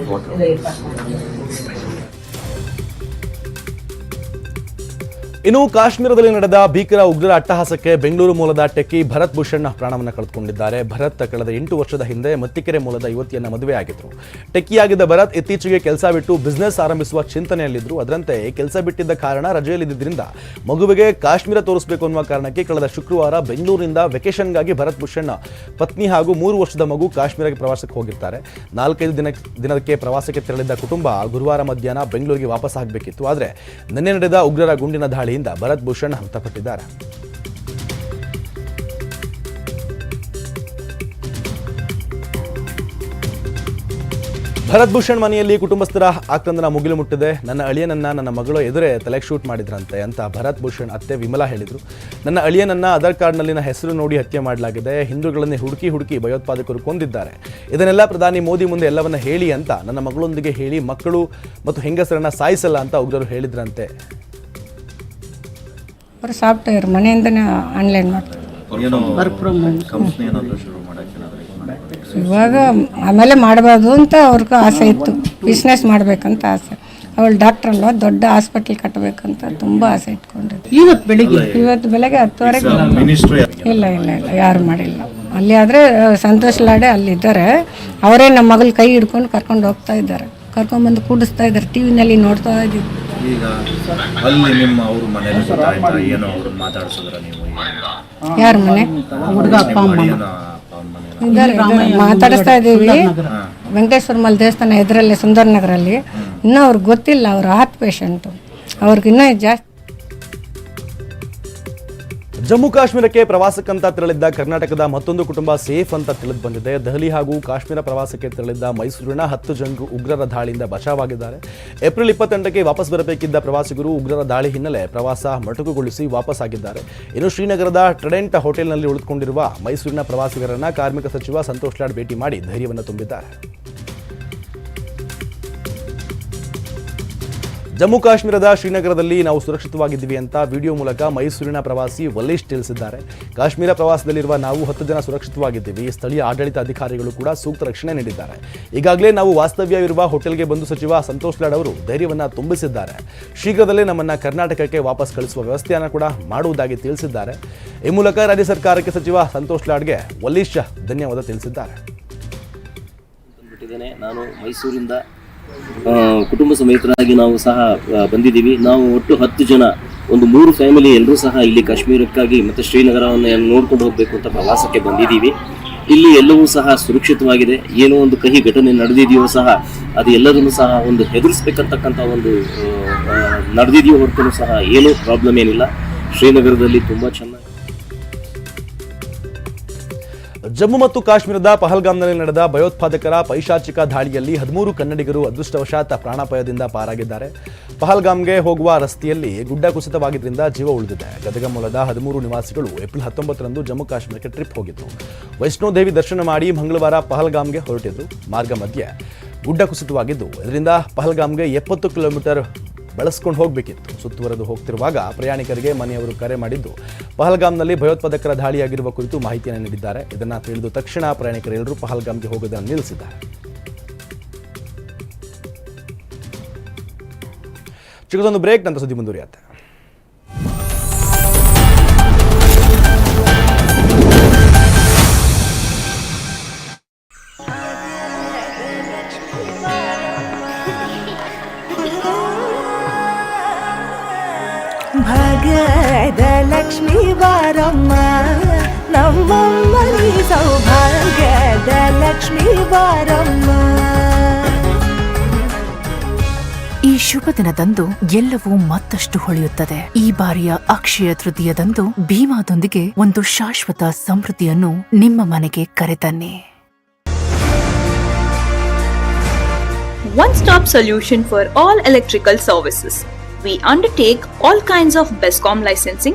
ಇನ್ನು ಕಾಶ್ಮೀರದಲ್ಲಿ ನಡೆದ ಭೀಕರ ಉಗ್ರರ ಅಟ್ಟಹಾಸಕ್ಕೆ ಬೆಂಗಳೂರು ಮೂಲದ ಟೆಕ್ಕಿ ಭರತ್ ಭೂಷಣ್ ಪ್ರಾಣವನ್ನು ಕಳೆದುಕೊಂಡಿದ್ದಾರೆ. ಭರತ್ ಕಳೆದ ಎಂಟು ವರ್ಷದ ಹಿಂದೆ ಮತ್ತಿಕೆರೆ ಮೂಲದ ಯುವತಿಯನ್ನ ಮದುವೆಯಾಗಿದ್ರು ಟೆಕ್ಕಿಯಾಗಿದ್ದ ಭರತ್ ಇತ್ತೀಚೆಗೆ ಕೆಲಸ ಬಿಟ್ಟು ಬಿಸ್ನೆಸ್ ಆರಂಭಿಸುವ ಚಿಂತನೆಯಲ್ಲಿದ್ದರು ಅದರಂತೆ ಕೆಲಸ ಬಿಟ್ಟಿದ್ದ ಕಾರಣ ರಜೆಯಲ್ಲಿದ್ದರಿಂದ ಮಗುವಿಗೆ ಕಾಶ್ಮೀರ ತೋರಿಸಬೇಕು ಅನ್ನುವ ಕಾರಣಕ್ಕೆ ಕಳೆದ ಶುಕ್ರವಾರ ಬೆಂಗಳೂರಿನಿಂದ ವೆಕೇಷನ್ಗಾಗಿ ಭರತ್ ಭೂಷಣ್ ಪತ್ನಿ ಹಾಗೂ ಮೂರು ವರ್ಷದ ಮಗು ಕಾಶ್ಮೀರಕ್ಕೆ ಪ್ರವಾಸಕ್ಕೆ ಹೋಗಿರ್ತಾರೆ. ನಾಲ್ಕೈದು ದಿನ, ದಿನಕ್ಕೆ ಪ್ರವಾಸಕ್ಕೆ ತೆರಳಿದ್ದ ಕುಟುಂಬ ಗುರುವಾರ ಮಧ್ಯಾಹ್ನ ಬೆಂಗಳೂರಿಗೆ ವಾಪಸ್ ಆಗಬೇಕಿತ್ತು. ಆದರೆ ನಿನ್ನೆ ನಡೆದ ಉಗ್ರರ ಗುಂಡಿನ ದಾಳಿಯಿಂದ ದಾಳಿಯಿಂದ ಭರತ್ ಭೂಷಣ್ ಮೃತಪಟ್ಟಿದ್ದಾರೆ. ಭರತ್ ಭೂಷಣ್ ಮನೆಯಲ್ಲಿ ಕುಟುಂಬಸ್ಥರ ಆಕ್ರಂದನ ಮುಗಿಲು ಮುಟ್ಟಿದೆ. ನನ್ನ ಅಳಿಯನನ್ನ ನನ್ನ ಮಗಳು ಎದುರೇ ತಲೆಗೆ ಶೂಟ್ ಮಾಡಿದ್ರಂತೆ ಅಂತ ಭರತ್ ಭೂಷಣ್ ಅತ್ತೆ ವಿಮಲಾ ಹೇಳಿದರು. ನನ್ನ ಅಳಿಯನನ್ನ ಆಧಾರ್ ಕಾರ್ಡ್ನಲ್ಲಿನ ಹೆಸರು ನೋಡಿ ಹತ್ಯೆ ಮಾಡಲಾಗಿದೆ. ಹಿಂದೂಗಳನ್ನೇ ಹುಡುಕಿ ಹುಡುಕಿ ಭಯೋತ್ಪಾದಕರು ಕೊಂದಿದ್ದಾರೆ. ಇದನ್ನೆಲ್ಲ ಪ್ರಧಾನಿ ಮೋದಿ ಮುಂದೆ ಎಲ್ಲವನ್ನ ಹೇಳಿ ಅಂತ ನನ್ನ ಮಗಳೊಂದಿಗೆ ಹೇಳಿ ಮಕ್ಕಳು ಮತ್ತು ಹೆಂಗಸರನ್ನ ಸಾಯಿಸಲ್ಲ ಅಂತ ಉಗ್ರರು ಹೇಳಿದ್ರಂತೆ. ಅವರು ಸಾಫ್ಟ್ವೇರ್ ಮನೆಯಿಂದನೇ ಆನ್ಲೈನ್ ಮಾಡ್ತಾರೆ. ಇವಾಗ ಆಮೇಲೆ ಮಾಡಬಾರ್ದು ಅಂತ ಅವ್ರಿಗೂ ಆಸೆ ಇತ್ತು. ಬಿಸ್ನೆಸ್ ಮಾಡಬೇಕಂತ ಆಸೆ. ಅವಳು ಡಾಕ್ಟರ್ ಅಲ್ವಾ ದೊಡ್ಡ ಹಾಸ್ಪಿಟ್ಲ್ ಕಟ್ಟಬೇಕಂತ ತುಂಬ ಆಸೆ ಇಟ್ಕೊಂಡಿದ್ದೆ. ಇವತ್ತು ಬೆಳಿಗ್ಗೆ? ಇವತ್ತು ಬೆಳಗ್ಗೆ ಹತ್ತುವರೆಗೆ ಇಲ್ಲ ಇಲ್ಲ ಇಲ್ಲ ಯಾರು ಮಾಡಿಲ್ಲ. ಅಲ್ಲಿ ಆದರೆ ಸಂತೋಷ್ ಲಾಡೆ ಅಲ್ಲಿದ್ದಾರೆ ಅವರೇ ನಮ್ಮ ಮಗಳ ಕೈ ಹಿಡ್ಕೊಂಡು ಕರ್ಕೊಂಡು ಹೋಗ್ತಾ ಇದ್ದಾರೆ. ಕರ್ಕೊಂಡ್ಬಂದು ಕೂಡಿಸ್ತಾ ಇದ್ದಾರೆ. ಟಿ ವಿನಲ್ಲಿ ನೋಡ್ತಾ ಇದ್ದೀವಿ. ಈಗ ಅಲ್ಲಿ ನಿಮ್ಮ ಅವ್ರ ಮನೇಲಿ ಗೊತ್ತಾಯ್ತಾ? ಏನೋ ಅವ್ರನ್ನ ಮಾತಾಡ್ಸಿದ್ರ ನೀವು ಯಾರ ಮನೆ? ಹುಡುಗ ಅಪ್ಪ ಅಮ್ಮ. ಮಾತಾಡಿಸ್ತಾ ಇದ್ದೀವಿ. ವೆಂಕಟೇಶ್ವರ ಮಲ್ ದೇವಸ್ಥಾನ ಎದುರಲ್ಲಿ ಸುಂದರ್ ನಗರಲ್ಲಿ ಇನ್ನೂ ಅವ್ರಿಗೆ ಗೊತ್ತಿಲ್ಲ ಅವ್ರ ಹಾರ್ಟ್ ಪೇಷಂಟು ಅವ್ರಿಗೆ ಇನ್ನೂ ಜಾಸ್ತಿ ಜಮ್ಮು ಕಾಶ್ಮೀರಕ್ಕೆ ಪ್ರವಾಸಕ್ಕಂತ ತೆರಳಿದ್ದ ಕರ್ನಾಟಕದ ಮತ್ತೊಂದು ಕುಟುಂಬ ಸೇಫ್ ಅಂತ ತಿಳಿದು ಬಂದಿದೆ. ದೆಹಲಿ ಹಾಗೂ ಕಾಶ್ಮೀರ ಪ್ರವಾಸಕ್ಕೆ ತೆರಳಿದ್ದ ಮೈಸೂರಿನ ಹತ್ತು ಜನರು ಉಗ್ರರ ದಾಳಿಯಿಂದ ಬಚಾವಾಗಿದ್ದಾರೆ. ಏಪ್ರಿಲ್ ಇಪ್ಪತ್ತೆಂಟಕ್ಕೆ ವಾಪಸ್ ಬರಬೇಕಿದ್ದ ಪ್ರವಾಸಿಗರು ಉಗ್ರರ ದಾಳಿ ಹಿನ್ನೆಲೆ ಪ್ರವಾಸ ಮೊಟಕುಗೊಳಿಸಿ ವಾಪಸ್ ಆಗಿದ್ದಾರೆ. ಇನ್ನು ಶ್ರೀನಗರದ ಟ್ರೆಡೆಂಟ್ ಹೋಟೆಲ್ನಲ್ಲಿ ಉಳಿದುಕೊಂಡಿರುವ ಮೈಸೂರಿನ ಪ್ರವಾಸಿಗರನ್ನ ಕಾರ್ಮಿಕ ಸಚಿವ ಸಂತೋಷ್ ಲಾಡ್ ಭೇಟಿ ಮಾಡಿ ಧೈರ್ಯವನ್ನು ತುಂಬಿದ್ದಾರೆ. ಜಮ್ಮು ಕಾಶ್ಮೀರದ ಶ್ರೀನಗರದಲ್ಲಿ ನಾವು ಸುರಕ್ಷಿತವಾಗಿದ್ದೀವಿ ಅಂತ ವಿಡಿಯೋ ಮೂಲಕ ಮೈಸೂರಿನ ಪ್ರವಾಸಿ ವಲ್ಲೇಶ್ ತಿಳಿಸಿದ್ದಾರೆ. ಕಾಶ್ಮೀರ ಪ್ರವಾಸದಲ್ಲಿರುವ ನಾವು ಹತ್ತು ಜನ ಸುರಕ್ಷಿತವಾಗಿದ್ದೀವಿ. ಸ್ಥಳೀಯ ಆಡಳಿತ ಅಧಿಕಾರಿಗಳು ಕೂಡ ಸೂಕ್ತ ರಕ್ಷಣೆ ನೀಡಿದ್ದಾರೆ. ಈಗಾಗಲೇ ನಾವು ವಾಸ್ತವ್ಯವಿರುವ ಹೋಟೆಲ್ಗೆ ಬಂದು ಸಚಿವ ಸಂತೋಷ್ ಲಾಡ್ ಅವರು ಧೈರ್ಯವನ್ನು ತುಂಬಿಸಿದ್ದಾರೆ. ಶೀಘ್ರದಲ್ಲೇ ನಮ್ಮನ್ನು ಕರ್ನಾಟಕಕ್ಕೆ ವಾಪಸ್ ಕಳಿಸುವ ವ್ಯವಸ್ಥೆಯನ್ನು ಕೂಡ ಮಾಡುವುದಾಗಿ ತಿಳಿಸಿದ್ದಾರೆ. ಈ ಮೂಲಕ ರಾಜ್ಯ ಸರ್ಕಾರಕ್ಕೆ ಸಚಿವ ಸಂತೋಷ್ ಲಾಡ್ಗೆ ವಲ್ಲೇಶ್ ಧನ್ಯವಾದ ತಿಳಿಸಿದ್ದಾರೆ. ನಾನು ಮೈಸೂರಿಂದ ಕುಟುಂಬ ಸಮೇತರಾಗಿ ನಾವು ಸಹ ಬಂದಿದ್ದೀವಿ. ನಾವು ಒಟ್ಟು ಹತ್ತು ಜನ, ಒಂದು ಮೂರು ಫ್ಯಾಮಿಲಿ ಎಲ್ಲರೂ ಸಹ ಇಲ್ಲಿ ಕಾಶ್ಮೀರಕ್ಕಾಗಿ ಮತ್ತು ಶ್ರೀನಗರವನ್ನು ನೋಡ್ಕೊಂಡು ಹೋಗಬೇಕು ಅಂತ ಪ್ರವಾಸಕ್ಕೆ ಬಂದಿದ್ದೀವಿ. ಇಲ್ಲಿ ಎಲ್ಲವೂ ಸಹ ಸುರಕ್ಷಿತವಾಗಿದೆ. ಏನೋ ಒಂದು ಕಹಿ ಘಟನೆ ನಡೆದಿದೆಯೋ ಸಹ, ಅದು ಎಲ್ಲರನ್ನು ಸಹ ಒಂದು ಹೆದರಿಸ್ಬೇಕಂತಕ್ಕಂಥ ಒಂದು ನಡೆದಿದೆಯೋ ಹೊರತು ಸಹ ಏನೂ ಪ್ರಾಬ್ಲಮ್ ಏನಿಲ್ಲ. ಶ್ರೀನಗರದಲ್ಲಿ ತುಂಬ ಚೆನ್ನಾಗಿ ಜಮ್ಮು ಮತ್ತು ಕಾಶ್ಮೀರದ ಪಹಲ್ಗಾಮ್ನಲ್ಲಿ ನಡೆದ ಭಯೋತ್ಪಾದಕರ ಪೈಶಾಚಿಕ ದಾಳಿಯಲ್ಲಿ ಹದಿಮೂರು ಕನ್ನಡಿಗರು ಅದೃಷ್ಟವಶಾತ್ ಪ್ರಾಣಾಪಾಯದಿಂದ ಪಾರಾಗಿದ್ದಾರೆ. ಪಹಲ್ಗಾಮ್ಗೆ ಹೋಗುವ ರಸ್ತೆಯಲ್ಲಿ ಗುಡ್ಡ ಕುಸಿತವಾಗಿದ್ದರಿಂದ ಜೀವ ಉಳಿದಿದೆ. ಗದಗ ಮೂಲದ ಹದಿಮೂರು ನಿವಾಸಿಗಳು ಏಪ್ರಿಲ್ ಹತ್ತೊಂಬತ್ತರಂದು ಜಮ್ಮು ಕಾಶ್ಮೀರಕ್ಕೆ ಟ್ರಿಪ್ ಹೋಗಿದ್ರು. ವೈಷ್ಣೋದೇವಿ ದರ್ಶನ ಮಾಡಿ ಮಂಗಳವಾರ ಪಹಲ್ಗಾಮ್ಗೆ ಹೊರಟಿದ್ರು. ಮಾರ್ಗ ಮಧ್ಯೆ ಗುಡ್ಡ ಕುಸಿತವಾಗಿದ್ದು ಇದರಿಂದ ಪಹಲ್ಗಾಮ್ಗೆ ಎಪ್ಪತ್ತು ಕಿಲೋಮೀಟರ್ ಬಳಸ್ಕೊಂಡು ಹೋಗಬೇಕಿತ್ತು. ಸುತ್ತುವರೆದು ಹೋಗ್ತಿರುವಾಗ ಪ್ರಯಾಣಿಕರಿಗೆ ಮನೆಯವರು ಕರೆ ಮಾಡಿದ್ದು, ಪಹಲ್ಗಾಮ್ನಲ್ಲಿ ಭಯೋತ್ಪಾದಕರ ದಾಳಿಯಾಗಿರುವ ಕುರಿತು ಮಾಹಿತಿಯನ್ನು ನೀಡಿದ್ದಾರೆ. ಇದನ್ನು ತಿಳಿದು ತಕ್ಷಣ ಪ್ರಯಾಣಿಕರೆಲ್ಲರೂ ಪಹಲ್ಗಾಮ್ಗೆ ಹೋಗೋದನ್ನು ನಿಲ್ಲಿಸಿದ್ದಾರೆ. ಚಿಕ್ಕದೊಂದು ಬ್ರೇಕ್, ನಂತರ ಸುದ್ದಿ ಮುಂದುವರಿಯುತ್ತೆ. ಲಕ್ಷ್ಮಿ ಬಾರಮ್ಮ. ಈ ಶುಭ ದಿನದಂದು ಎಲ್ಲವೂ ಮತ್ತಷ್ಟು ಹೊಳೆಯುತ್ತದೆ. ಈ ಬಾರಿಯ ಅಕ್ಷಯ ತೃತೀಯದಂದು ಭೀಮಾದೊಂದಿಗೆ ಒಂದು ಶಾಶ್ವತ ಸಮೃದ್ಧಿಯನ್ನು ನಿಮ್ಮ ಮನೆಗೆ ಕರೆತನ್ನಿ. One stop solution for all electrical services. We undertake all kinds of BESCOM licensing,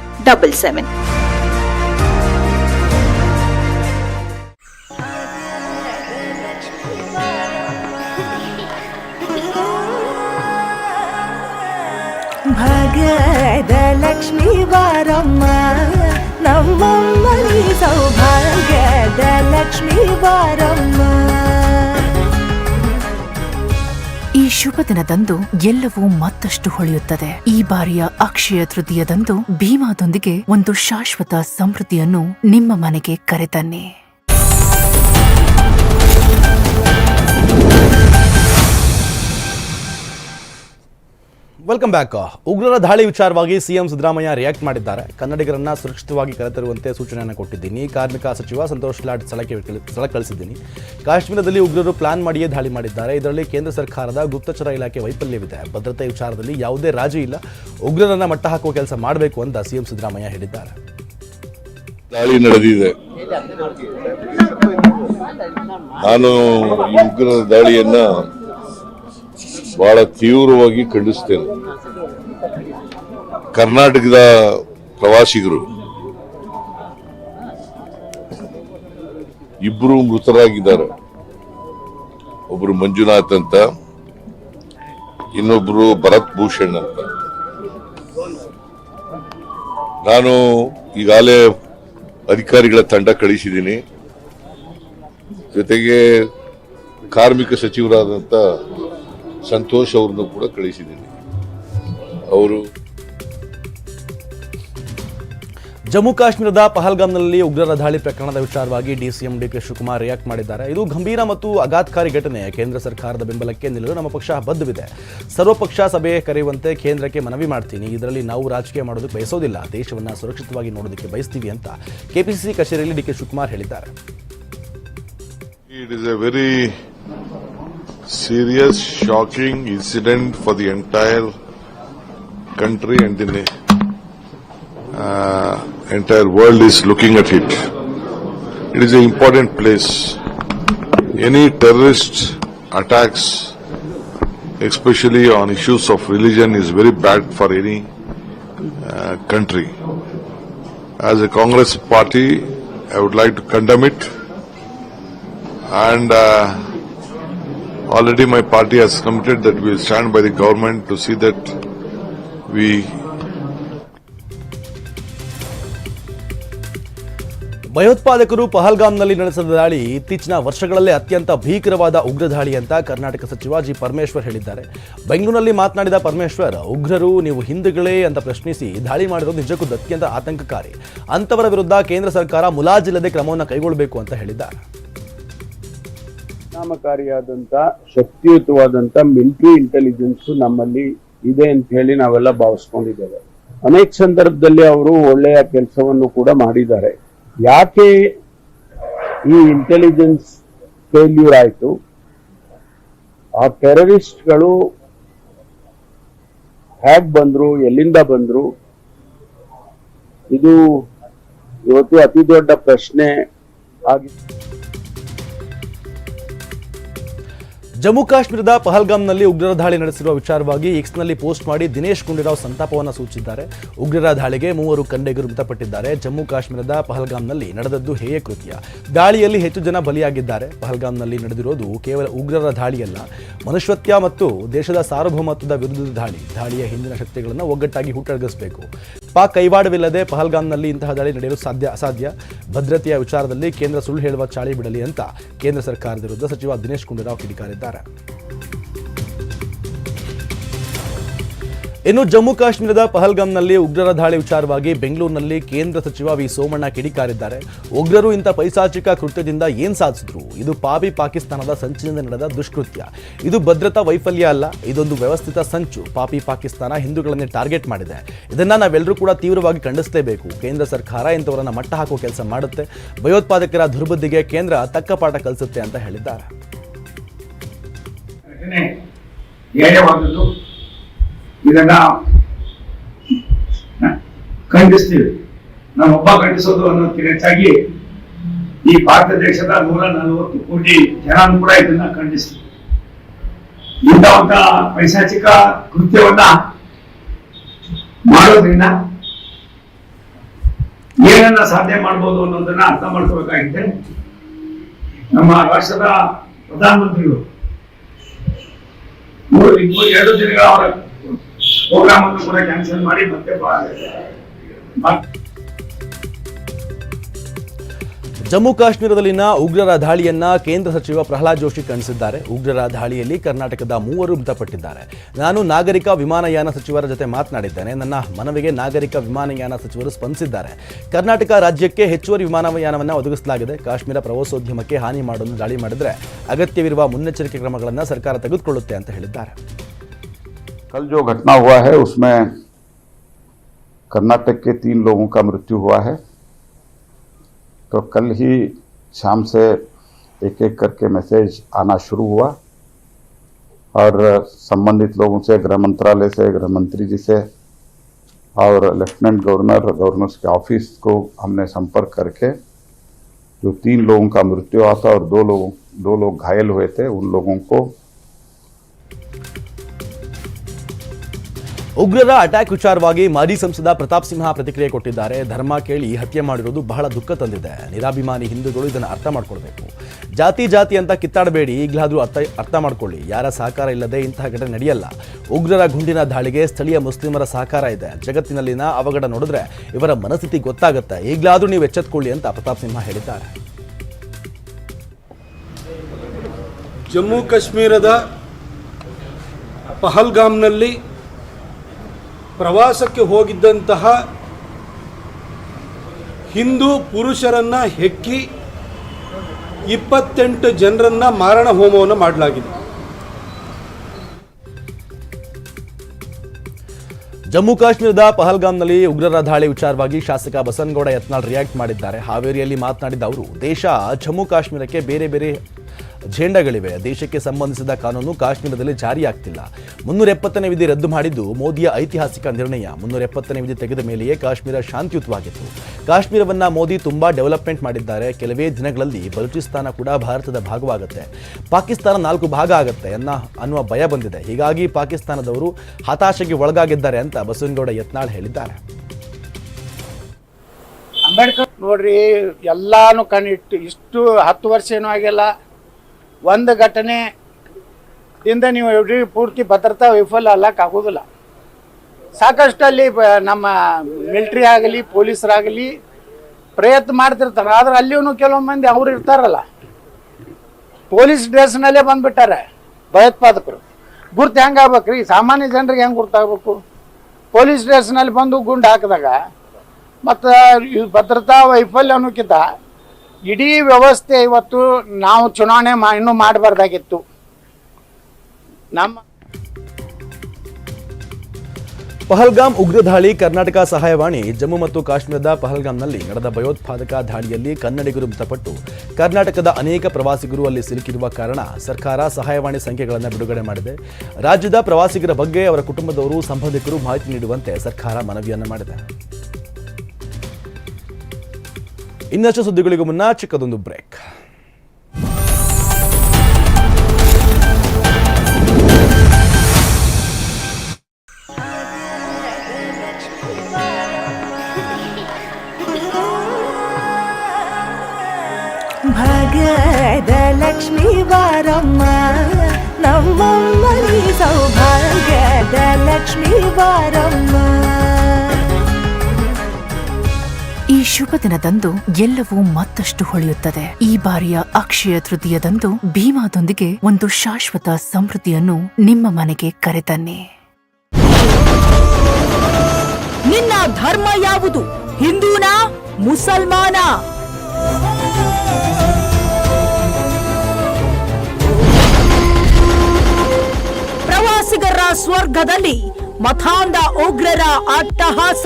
double seven. ಭಾಗ್ಯದ ಲಕ್ಷ್ಮೀ ಬಾರಮ್ಮ ನಮ್ಮಮ್ಮ ನೀ ಶುಭ ದಿನದಂದು ಎಲ್ಲವೂ ಮತ್ತಷ್ಟು ಹೊಳೆಯುತ್ತದೆ. ಈ ಬಾರಿಯ ಅಕ್ಷಯ ತೃತೀಯದಂದು ಭೀಮಾದೊಂದಿಗೆ ಒಂದು ಶಾಶ್ವತ ಸಮೃದ್ಧಿಯನ್ನು ನಿಮ್ಮ ಮನೆಗೆ ಕರೆತನ್ನಿ. ವೆಲ್ಕಮ್ ಬ್ಯಾಕ್ ಉಗ್ರರ ದಾಳಿ ವಿಚಾರವಾಗಿ ಸಿಎಂ ಸಿದ್ದರಾಮಯ್ಯ ರಿಯಾಕ್ಟ್ ಮಾಡಿದ್ದಾರೆ. ಕನ್ನಡಿಗರನ್ನ ಸುರಕ್ಷಿತವಾಗಿ ಕರೆತರುವಂತೆ ಸೂಚನೆಯನ್ನು ಕೊಟ್ಟಿದ್ದೀನಿ. ಕಾರ್ಮಿಕ ಸಚಿವ ಸಂತೋಷ್ ಲಾಡ್ ಸ್ಥಳಕ್ಕೆ ಸ್ಥಳ ಕಳಿಸಿದ್ದೀನಿ. ಕಾಶ್ಮೀರದಲ್ಲಿ ಉಗ್ರರು ಪ್ಲಾನ್ ಮಾಡಿಯೇ ದಾಳಿ ಮಾಡಿದ್ದಾರೆ. ಇದರಲ್ಲಿ ಕೇಂದ್ರ ಸರ್ಕಾರದ ಗುಪ್ತಚರ ಇಲಾಖೆ ವೈಫಲ್ಯವಿದೆ. ಭದ್ರತೆ ವಿಚಾರದಲ್ಲಿ ಯಾವುದೇ ರಾಜಿ ಇಲ್ಲ. ಉಗ್ರರನ್ನ ಮಟ್ಟ ಹಾಕುವ ಕೆಲಸ ಮಾಡಬೇಕು ಅಂತ ಸಿಎಂ ಸಿದ್ದರಾಮಯ್ಯ ಹೇಳಿದ್ದಾರೆ. ದಾಳಿ ನಡೆದಿದೆ. ನಾನು ಉಗ್ರರ ದಾಳಿಯನ್ನ ಬಹಳ ತೀವ್ರವಾಗಿ ಖಂಡಿಸ್ತೇನೆ. ಕರ್ನಾಟಕದ ಪ್ರವಾಸಿಗರು ಇಬ್ಬರು ಮೃತರಾಗಿದ್ದಾರೆ. ಒಬ್ರು ಮಂಜುನಾಥ್ ಅಂತ, ಇನ್ನೊಬ್ರು ಭರತ್ ಭೂಷಣ್ ಅಂತ. ನಾನು ಈಗಾಗಲೇ ಅಧಿಕಾರಿಗಳ ತಂಡ ಕಳಿಸಿದ್ದೀನಿ. ಜೊತೆಗೆ ಕಾರ್ಮಿಕ ಸಚಿವರಾದಂಥ ಸಂತೋಷ್ ಅವ್ರನ್ನು ಕೂಡ ಕಳಿಸಿದ್ದೀನಿ. ಅವರು ಜಮ್ಮು ಕಾಶ್ಮೀರದ ಪಹಲ್ಗಾಮ್ನಲ್ಲಿ ಉಗ್ರರ ದಾಳಿ ಪ್ರಕರಣದ ವಿಚಾರವಾಗಿ ಡಿಸಿಎಂ ಡಿಕೆ ಶಿವಕುಮಾರ್ ರಿಯಾಕ್ಟ್ ಮಾಡಿದ್ದಾರೆ. ಇದು ಗಂಭೀರ ಮತ್ತು ಆಘಾತಕಾರಿ ಘಟನೆ. ಕೇಂದ್ರ ಸರ್ಕಾರದ ಬೆಂಬಲಕ್ಕೆ ನಿಲ್ಲಲು ನಮ್ಮ ಪಕ್ಷ ಬದ್ಧವಿದೆ. ಸರ್ವಪಕ್ಷ ಸಭೆ ಕರೆಯುವಂತೆ ಕೇಂದ್ರಕ್ಕೆ ಮನವಿ ಮಾಡ್ತೀನಿ. ಇದರಲ್ಲಿ ನಾವು ರಾಜಕೀಯ ಮಾಡೋದಕ್ಕೆ ಬಯಸೋದಿಲ್ಲ. ದೇಶವನ್ನು ಸುರಕ್ಷಿತವಾಗಿ ನೋಡೋದಕ್ಕೆ ಬಯಸ್ತೀವಿ ಅಂತ ಕೆಪಿಸಿಸಿ ಕಚೇರಿಯಲ್ಲಿ ಡಿಕೆ ಶಿವಕುಮಾರ್ ಹೇಳಿದ್ದಾರೆ. It is a very serious, shocking incident for the entire country and the uh, entire world is looking at it. It is an important place. Any terrorist attacks, especially on issues of religion, is very bad for any uh, country. As a Congress party, I would like to condemn it and uh, already my party has committed that we will stand by the government to see that we ಭಯೋತ್ಪಾದಕರು ಪಹಲ್ಗಾಮ್ನಲ್ಲಿ ನಡೆಸಿದ ದಾಳಿ ಇತ್ತೀಚಿನ ವರ್ಷಗಳಲ್ಲೇ ಅತ್ಯಂತ ಭೀಕರವಾದ ಉಗ್ರ ದಾಳಿ ಅಂತ ಕರ್ನಾಟಕ ಸಚಿವ ಜಿ ಪರಮೇಶ್ವರ್ ಹೇಳಿದ್ದಾರೆ. ಬೆಂಗಳೂರಿನಲ್ಲಿ ಮಾತನಾಡಿದ ಪರಮೇಶ್ವರ್, ಉಗ್ರರು ನೀವು ಹಿಂದುಗಳೇ ಅಂತ ಪ್ರಶ್ನಿಸಿ ದಾಳಿ ಮಾಡಿರೋದು ನಿಜಕ್ಕೂ ಅತ್ಯಂತ ಆತಂಕಕಾರಿ. ಅಂತವರ ವಿರುದ್ಧ ಕೇಂದ್ರ ಸರ್ಕಾರ ಮುಲಾಜಿಲ್ಲದೆ ಕ್ರಮವನ್ನು ಕೈಗೊಳ್ಳಬೇಕು ಅಂತ ಹೇಳಿದ್ದಾರೆ. ಪರಿಣಾಮಕಾರಿಯಾದಂತ ಶಕ್ತಿಯುತವಾದಂತ ಮಿಲಿಟರಿ ಇಂಟೆಲಿಜೆನ್ಸ್ ನಮ್ಮಲ್ಲಿ ಇದೆ ಅಂತ ಹೇಳಿ ನಾವೆಲ್ಲ ಭಾವಿಸ್ಕೊಂಡಿದ್ದೇವೆ. ಅನೇಕ ಸಂದರ್ಭದಲ್ಲಿ ಅವರು ಒಳ್ಳೆಯ ಕೆಲಸವನ್ನು ಕೂಡ ಮಾಡಿದ್ದಾರೆ. ಯಾಕೆ ಈ ಇಂಟೆಲಿಜೆನ್ಸ್ ಫೇಲ್ಯೂರ್ ಆಯಿತು? ಆ ಟೆರರಿಸ್ಟ್ಗಳು ಹ್ಯಾಕ್ ಬಂದ್ರು, ಎಲ್ಲಿಂದ ಬಂದ್ರು? ಇದು ಇವತ್ತು ಅತಿ ದೊಡ್ಡ ಪ್ರಶ್ನೆ ಆಗಿದೆ ಜಮ್ಮು ಕಾಶ್ಮೀರದ ಪಹಲ್ಗಾಮ್ನಲ್ಲಿ ಉಗ್ರರ ದಾಳಿ ನಡೆಸಿರುವ ವಿಚಾರವಾಗಿ ಎಕ್ಸ್ನಲ್ಲಿ ಪೋಸ್ಟ್ ಮಾಡಿ ದಿನೇಶ್ ಗುಂಡೂರಾವ್ ಸಂತಾಪವನ್ನು ಸೂಚಿಸಿದ್ದಾರೆ. ಉಗ್ರರ ದಾಳಿಗೆ ಮೂವರು ಕಂಡೆಗರು ಮೃತಪಟ್ಟಿದ್ದಾರೆ. ಜಮ್ಮು ಕಾಶ್ಮೀರದ ಪಹಲ್ಗಾಮ್ನಲ್ಲಿ ನಡೆದದ್ದು ಹೇಯ ಕೃತ್ಯ. ದಾಳಿಯಲ್ಲಿ ಹೆಚ್ಚು ಜನ ಬಲಿಯಾಗಿದ್ದಾರೆ. ಪಹಲ್ಗಾಮ್ನಲ್ಲಿ ನಡೆದಿರೋದು ಕೇವಲ ಉಗ್ರರ ದಾಳಿಯಲ್ಲ. ಮನುಷ್ಯತ್ವ ಮತ್ತು ದೇಶದ ಸಾರ್ವಭೌಮತ್ವದ ವಿರುದ್ಧದ ದಾಳಿ. ದಾಳಿಯ ಹಿಂದಿನ ಶಕ್ತಿಗಳನ್ನು ಒಗ್ಗಟ್ಟಾಗಿ ಹುಟ್ಟಡಗಿಸಬೇಕು ಪಾಕ್ ಕೈವಾಡವಿಲ್ಲದೆ ಪಹಲ್ಗಾಮ್ನಲ್ಲಿ ಇಂತಹ ದಾಳಿ ನಡೆಯಲು ಸಾಧ್ಯ ಅಸಾಧ್ಯ? ಭದ್ರತೆಯ ವಿಚಾರದಲ್ಲಿ ಕೇಂದ್ರ ಸುಳ್ಳು ಹೇಳುವ ಚಾಳಿ ಬಿಡಲಿ ಅಂತ ಕೇಂದ್ರ ಸರ್ಕಾರದ ವಿರುದ್ಧ ಸಚಿವ ದಿನೇಶ್ ಗುಂಡೂರಾವ್ ಕಿಡಿಕಾರಿದ್ದಾರೆ. ಇನ್ನು ಜಮ್ಮು ಕಾಶ್ಮೀರದ ಪಹಲ್ಗಾಮ್ನಲ್ಲಿ ಉಗ್ರರ ದಾಳಿ ವಿಚಾರವಾಗಿ ಬೆಂಗಳೂರಿನಲ್ಲಿ ಕೇಂದ್ರ ಸಚಿವ ವಿ ಸೋಮಣ್ಣ ಕಿಡಿಕಾರಿದ್ದಾರೆ. ಉಗ್ರರು ಇಂಥ ಪೈಸಾಚಿಕ ಕೃತ್ಯದಿಂದ ಏನ್ ಸಾಧಿಸಿದ್ರು? ಇದು ಪಾಪಿ ಪಾಕಿಸ್ತಾನದ ಸಂಚಿನಿಂದ ನಡೆದ ದುಷ್ಕೃತ್ಯ. ಇದು ಭದ್ರತಾ ವೈಫಲ್ಯ ಅಲ್ಲ, ಇದೊಂದು ವ್ಯವಸ್ಥಿತ ಸಂಚು. ಪಾಪಿ ಪಾಕಿಸ್ತಾನ ಹಿಂದೂಗಳನ್ನೇ ಟಾರ್ಗೆಟ್ ಮಾಡಿದೆ. ಇದನ್ನ ನಾವೆಲ್ಲರೂ ಕೂಡ ತೀವ್ರವಾಗಿ ಖಂಡಿಸಲೇಬೇಕು. ಕೇಂದ್ರ ಸರ್ಕಾರ ಇಂಥವರನ್ನ ಮಟ್ಟ ಹಾಕುವ ಕೆಲಸ ಮಾಡುತ್ತೆ. ಭಯೋತ್ಪಾದಕರ ದುರ್ಬುದ್ಧಿಗೆ ಕೇಂದ್ರ ತಕ್ಕ ಪಾಠ ಕಲಿಸುತ್ತೆ ಅಂತ ಹೇಳಿದ್ದಾರೆ. ಇದನ್ನ ಖಂಡಿಸ್ತೀವಿ. ನಾನೊಬ್ಬ ಖಂಡಿಸೋದು ಅನ್ನೋದಕ್ಕಿಂತ ಹೆಚ್ಚಾಗಿ ಈ ಭಾರತ ದೇಶದ ನೂರ ನಲವತ್ತು ಕೋಟಿ ಜನ ಕೂಡ ಇದನ್ನ ಖಂಡಿಸ್ತೀವಿ. ಇಂಥ ಒಂದು ಪೈಶಾಚಿಕ ಕೃತ್ಯವನ್ನ ಮಾಡೋದ್ರಿಂದ ಏನನ್ನ ಸಾಧ್ಯ ಮಾಡ್ಬೋದು ಅನ್ನೋದನ್ನ ಅರ್ಥ ಮಾಡ್ಕೋಬೇಕಾಗಿದೆ ನಮ್ಮ ರಾಷ್ಟ್ರದ ಪ್ರಧಾನಮಂತ್ರಿಗಳು ಮೂರು ಎರಡು ದಿನಗಳ ಅವರ ಪ್ರೋಗ್ರಾಮ್ ಅನ್ನು ಕೂಡ ಕ್ಯಾನ್ಸಲ್ ಮಾಡಿ ಮತ್ತೆ ಜಮ್ಮು ಕಾಶ್ಮೀರದಲ್ಲಿನ ಉಗ್ರರ ದಾಳಿಯನ್ನ ಕೇಂದ್ರ ಸಚಿವ ಪ್ರಹ್ಲಾದ್ ಜೋಶಿ ಖಂಡಿಸಿದ್ದಾರೆ. ಉಗ್ರರ ದಾಳಿಯಲ್ಲಿ ಕರ್ನಾಟಕದ ಮೂವರು ಮೃತಪಟ್ಟಿದ್ದಾರೆ. ನಾನು ನಾಗರಿಕ ವಿಮಾನಯಾನ ಸಚಿವರ ಜೊತೆ ಮಾತನಾಡಿದ್ದೇನೆ. ನನ್ನ ಮನವಿಗೆ ನಾಗರಿಕ ವಿಮಾನಯಾನ ಸಚಿವರು ಸ್ಪಂದಿಸಿದ್ದಾರೆ. ಕರ್ನಾಟಕ ರಾಜ್ಯಕ್ಕೆ ಹೆಚ್ಚುವರಿ ವಿಮಾನಯಾನವನ್ನು ಒದಗಿಸಲಾಗಿದೆ. ಕಾಶ್ಮೀರ ಪ್ರವಾಸೋದ್ಯಮಕ್ಕೆ ಹಾನಿ ಮಾಡಲು ದಾಳಿ ಮಾಡಿದರೆ ಅಗತ್ಯವಿರುವ ಮುನ್ನೆಚ್ಚರಿಕೆ ಕ್ರಮಗಳನ್ನು ಸರ್ಕಾರ ತೆಗೆದುಕೊಳ್ಳುತ್ತೆ ಅಂತ ಹೇಳಿದ್ದಾರೆ. कल जो घटना हुआ है, उसमें कर्नाटक के तीन लोगों का मृत्यु हुआ है। तो कल ही शाम से एक एक करके मैसेज आना शुरू हुआ और संबंधित लोगों से, गृह मंत्रालय से, गृह मंत्री जी से और लेफ्टिनेंट गवर्नर गवर्नर के ऑफ़िस को हमने संपर्क करके जो तीन लोगों का मृत्यु हुआ था और दो लोगों, दो लोग घायल हुए थे, उन लोगों को ಉಗ್ರರ ಅಟ್ಯಾಕ್ ವಿಚಾರವಾಗಿ ಮಾಜಿ ಸಂಸದ ಪ್ರತಾಪ್ ಸಿಂಹ ಪ್ರತಿಕ್ರಿಯೆ ಕೊಟ್ಟಿದ್ದಾರೆ. ಧರ್ಮ ಕೇಳಿ ಹತ್ಯೆ ಮಾಡಿರೋದು ಬಹಳ ದುಃಖ ತಂದಿದೆ. ನಿರಾಭಿಮಾನಿ ಹಿಂದೂಗಳು ಇದನ್ನು ಅರ್ಥ ಮಾಡ್ಕೊಳ್ಬೇಕು. ಜಾತಿ ಜಾತಿ ಅಂತ ಕಿತ್ತಾಡಬೇಡಿ. ಈಗಲಾದರೂ ಅರ್ಥ ಅರ್ಥ ಮಾಡ್ಕೊಳ್ಳಿ. ಯಾರ ಸಹಕಾರ ಇಲ್ಲದೆ ಇಂತಹ ಘಟನೆ ನಡೆಯಲ್ಲ. ಉಗ್ರರ ಗುಂಡಿನ ದಾಳಿಗೆ ಸ್ಥಳೀಯ ಮುಸ್ಲಿಮರ ಸಹಕಾರ ಇದೆ. ಜಗತ್ತಿನಲ್ಲಿನ ಅವಘಡ ನೋಡಿದ್ರೆ ಇವರ ಮನಸ್ಥಿತಿ ಗೊತ್ತಾಗುತ್ತೆ. ಈಗಲಾದರೂ ನೀವು ಎಚ್ಚೆತ್ಕೊಳ್ಳಿ ಅಂತ ಪ್ರತಾಪ್ ಸಿಂಹ ಹೇಳಿದ್ದಾರೆ. ಜಮ್ಮು ಕಾಶ್ಮೀರದ ಪಹಲ್ಗಾಮ್ನಲ್ಲಿ ಪ್ರವಾಸಕ್ಕೆ ಹೋಗಿದ್ದಂತಹ ಹಿಂದೂ ಪುರುಷರನ್ನು ಹೆಕ್ಕಿ ಇಪ್ಪತ್ತೆಂಟು ಜನರನ್ನ ಮಾರಣ ಹೋಮವನ್ನು ಮಾಡಲಾಗಿದೆ. ಜಮ್ಮು ಕಾಶ್ಮೀರದ ಪಹಲ್ಗಾಮ್ನಲ್ಲಿ ಉಗ್ರರ ದಾಳಿ ವಿಚಾರವಾಗಿ ಶಾಸಕ ಬಸನ್ಗೌಡ ಯತ್ನಾಳ್ ರಿಯಾಕ್ಟ್ ಮಾಡಿದ್ದಾರೆ. ಹಾವೇರಿಯಲ್ಲಿ ಮಾತನಾಡಿದ ಅವರು, ದೇಶ ಜಮ್ಮು ಕಾಶ್ಮೀರಕ್ಕೆ ಬೇರೆ ಬೇರೆ ಜೆಂಡಾಗಳಿವೆ ದೇಶಕ್ಕೆ ಸಂಬಂಧಿಸಿದ ಕಾನೂನು ಕಾಶ್ಮೀರದಲ್ಲಿ ಜಾರಿಯಾಗ್ತಿಲ್ಲ. ಮುನ್ನೂರ ಎಪ್ಪತ್ತನೇ ವಿಧಿ ರದ್ದು ಮಾಡಿದ್ದು ಮೋದಿಯ ಐತಿಹಾಸಿಕ ನಿರ್ಣಯ. ಮುನ್ನೂರ ಎಪ್ಪತ್ತನೇ ವಿಧಿ ತೆಗೆದ ಮೇಲೆಯೇ ಕಾಶ್ಮೀರ ಶಾಂತಿಯುತವಾಗಿತ್ತು. ಕಾಶ್ಮೀರವನ್ನು ಮೋದಿ ತುಂಬಾ ಡೆವಲಪ್ಮೆಂಟ್ ಮಾಡಿದ್ದಾರೆ. ಕೆಲವೇ ದಿನಗಳಲ್ಲಿ ಬಲೂಚಿಸ್ತಾನ ಕೂಡ ಭಾರತದ ಭಾಗವಾಗುತ್ತೆ. ಪಾಕಿಸ್ತಾನ ನಾಲ್ಕು ಭಾಗ ಆಗುತ್ತೆ ಅನ್ನ, ಅನ್ನುವ ಭಯ ಬಂದಿದೆ. ಹೀಗಾಗಿ ಪಾಕಿಸ್ತಾನದವರು ಹತಾಶೆಗೆ ಒಳಗಾಗಿದ್ದಾರೆ ಅಂತ ಬಸವನಗೌಡ ಯತ್ನಾಳ್ ಹೇಳಿದ್ದಾರೆ. ಅಂಬೇಡ್ಕರ್ ನೋಡ್ರಿ, ಎಲ್ಲಾನು ಕಣ್ಣಿಟ್ಟು ಇಷ್ಟು ಹತ್ತು ವರ್ಷ ಏನೂ ಆಗಿಲ್ಲ. ಒಂದು ಘಟನೆ ಇಂದ ನೀವು ಇಡೀ ಪೂರ್ತಿ ಭದ್ರತಾ ವಿಫಲ ಅಲ್ಲಕ್ಕಾಗೋದಿಲ್ಲ ಸಾಕಷ್ಟು ಅಲ್ಲಿ ನಮ್ಮ ಮಿಲ್ಟ್ರಿ ಆಗಲಿ, ಪೊಲೀಸರಾಗಲಿ ಪ್ರಯತ್ನ ಮಾಡ್ತಿರ್ತಾರೆ. ಆದ್ರೆ ಅಲ್ಲಿಯೂ ಕೆಲವೊಂದು ಮಂದಿ ಅವ್ರು ಇರ್ತಾರಲ್ಲ. ಪೊಲೀಸ್ ಡ್ರೆಸ್ನಲ್ಲೇ ಬಂದ್ಬಿಟ್ಟಾರೆ ಭಯೋತ್ಪಾದಕರು. ಗುರ್ತು ಹೆಂಗೆ ಆಗ್ಬೇಕ್ರಿ? ಸಾಮಾನ್ಯ ಜನರಿಗೆ ಹೆಂಗೆ ಗುರ್ತಾಗಬೇಕು? ಪೊಲೀಸ್ ಡ್ರೆಸ್ನಲ್ಲಿ ಬಂದು ಗುಂಡು ಹಾಕಿದಾಗ ಮತ್ತು ಭದ್ರತಾ ವೈಫಲ್ಯ ಅನ್ನೋಕ್ಕಿಂತ ಇಡೀ ವ್ಯವಸ್ಥೆ ಇವತ್ತು ನಾವು ಚುನಾವಣೆ ಮಾ ಇನ್ನೂ ಮಾಡಬಾರ್ದಾಗಿತ್ತು. ನಮ್ಮ ಪಹಲ್ಗಾಮ್ ಉಗ್ರ ದಾಳಿ ಕರ್ನಾಟಕ ಸಹಾಯವಾಣಿ, ಜಮ್ಮು ಮತ್ತು ಕಾಶ್ಮೀರದ ಪಹಲ್ಗಾಮ್ನಲ್ಲಿ ನಡೆದ ಭಯೋತ್ಪಾದಕ ದಾಳಿಯಲ್ಲಿ ಕನ್ನಡಿಗರು ಮೃತಪಟ್ಟು ಕರ್ನಾಟಕದ ಅನೇಕ ಪ್ರವಾಸಿಗರು ಅಲ್ಲಿ ಸಿಲುಕಿರುವ ಕಾರಣ ಸರ್ಕಾರ ಸಹಾಯವಾಣಿ ಸಂಖ್ಯೆಗಳನ್ನು ಬಿಡುಗಡೆ ಮಾಡಿದೆ. ರಾಜ್ಯದ ಪ್ರವಾಸಿಗರ ಬಗ್ಗೆ ಅವರ ಕುಟುಂಬದವರು, ಸಂಬಂಧಿಕರು ಮಾಹಿತಿ ನೀಡುವಂತೆ ಸರ್ಕಾರ ಮನವಿಯನ್ನು ಮಾಡಿದೆ. ಇನ್ನಷ್ಟು ಸುದ್ದಿಗಳಿಗೂ ಮುನ್ನ ಚಿಕ್ಕದೊಂದು ಬ್ರೇಕ್. ಭಾಗ್ಯದ ಲಕ್ಷ್ಮೀ ಬಾರಮ್ಮ ನಮ್ಮಮ್ಮ ನೀ ಸೌಭಾಗ್ಯದ ಲಕ್ಷ್ಮೀ ಬಾರಮ್ಮ. ಶುಭ ದಿನದಂದು ಎಲ್ಲವೂ ಮತ್ತಷ್ಟು ಹೊಳೆಯುತ್ತದೆ. ಈ ಬಾರಿಯ ಅಕ್ಷಯ ತೃತೀಯದಂದು ಭೀಮಾದೊಂದಿಗೆ ಒಂದು ಶಾಶ್ವತ ಸಮೃದ್ಧಿಯನ್ನು ನಿಮ್ಮ ಮನೆಗೆ ಕರೆತನ್ನಿ. ನಿನ್ನ ಧರ್ಮ ಯಾವುದು? ಹಿಂದೂನಾ? ಮುಸಲ್ಮಾನ? ಪ್ರವಾಸಿಗರ ಸ್ವರ್ಗದಲ್ಲಿ ಮಥಾಂಧ ಉಗ್ರರ ಅಟ್ಟಹಾಸ.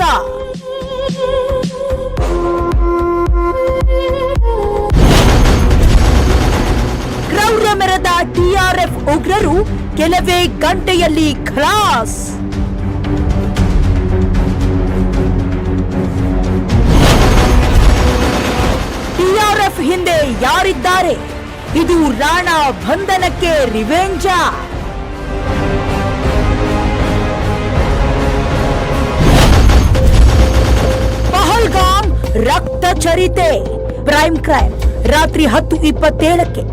ಕ್ರೌರ್ಯ ಮೆರೆದ ಟಿಆರ್ಎಫ್ ಉಗ್ರರು ಕೆಲವೇ ಗಂಟೆಯಲ್ಲಿ ಖಲಾಸ್ ಟಿಆರ್ಎಫ್ ಹಿಂದೆ ಯಾರಿದ್ದಾರೆ? ಇದು ರಾಣಾ ಬಂಧನಕ್ಕೆ ರಿವೆಂಜ. ಪಹಲ್ಗಾಮ್ ರಕ್ತ ಚರಿತೆ ಪ್ರೈಮ್ ಕ್ರೈಮ್ ರಾತ್ರಿ ಹತ್ತು ಇಪ್ಪತ್ತೇಳಕ್ಕೆ.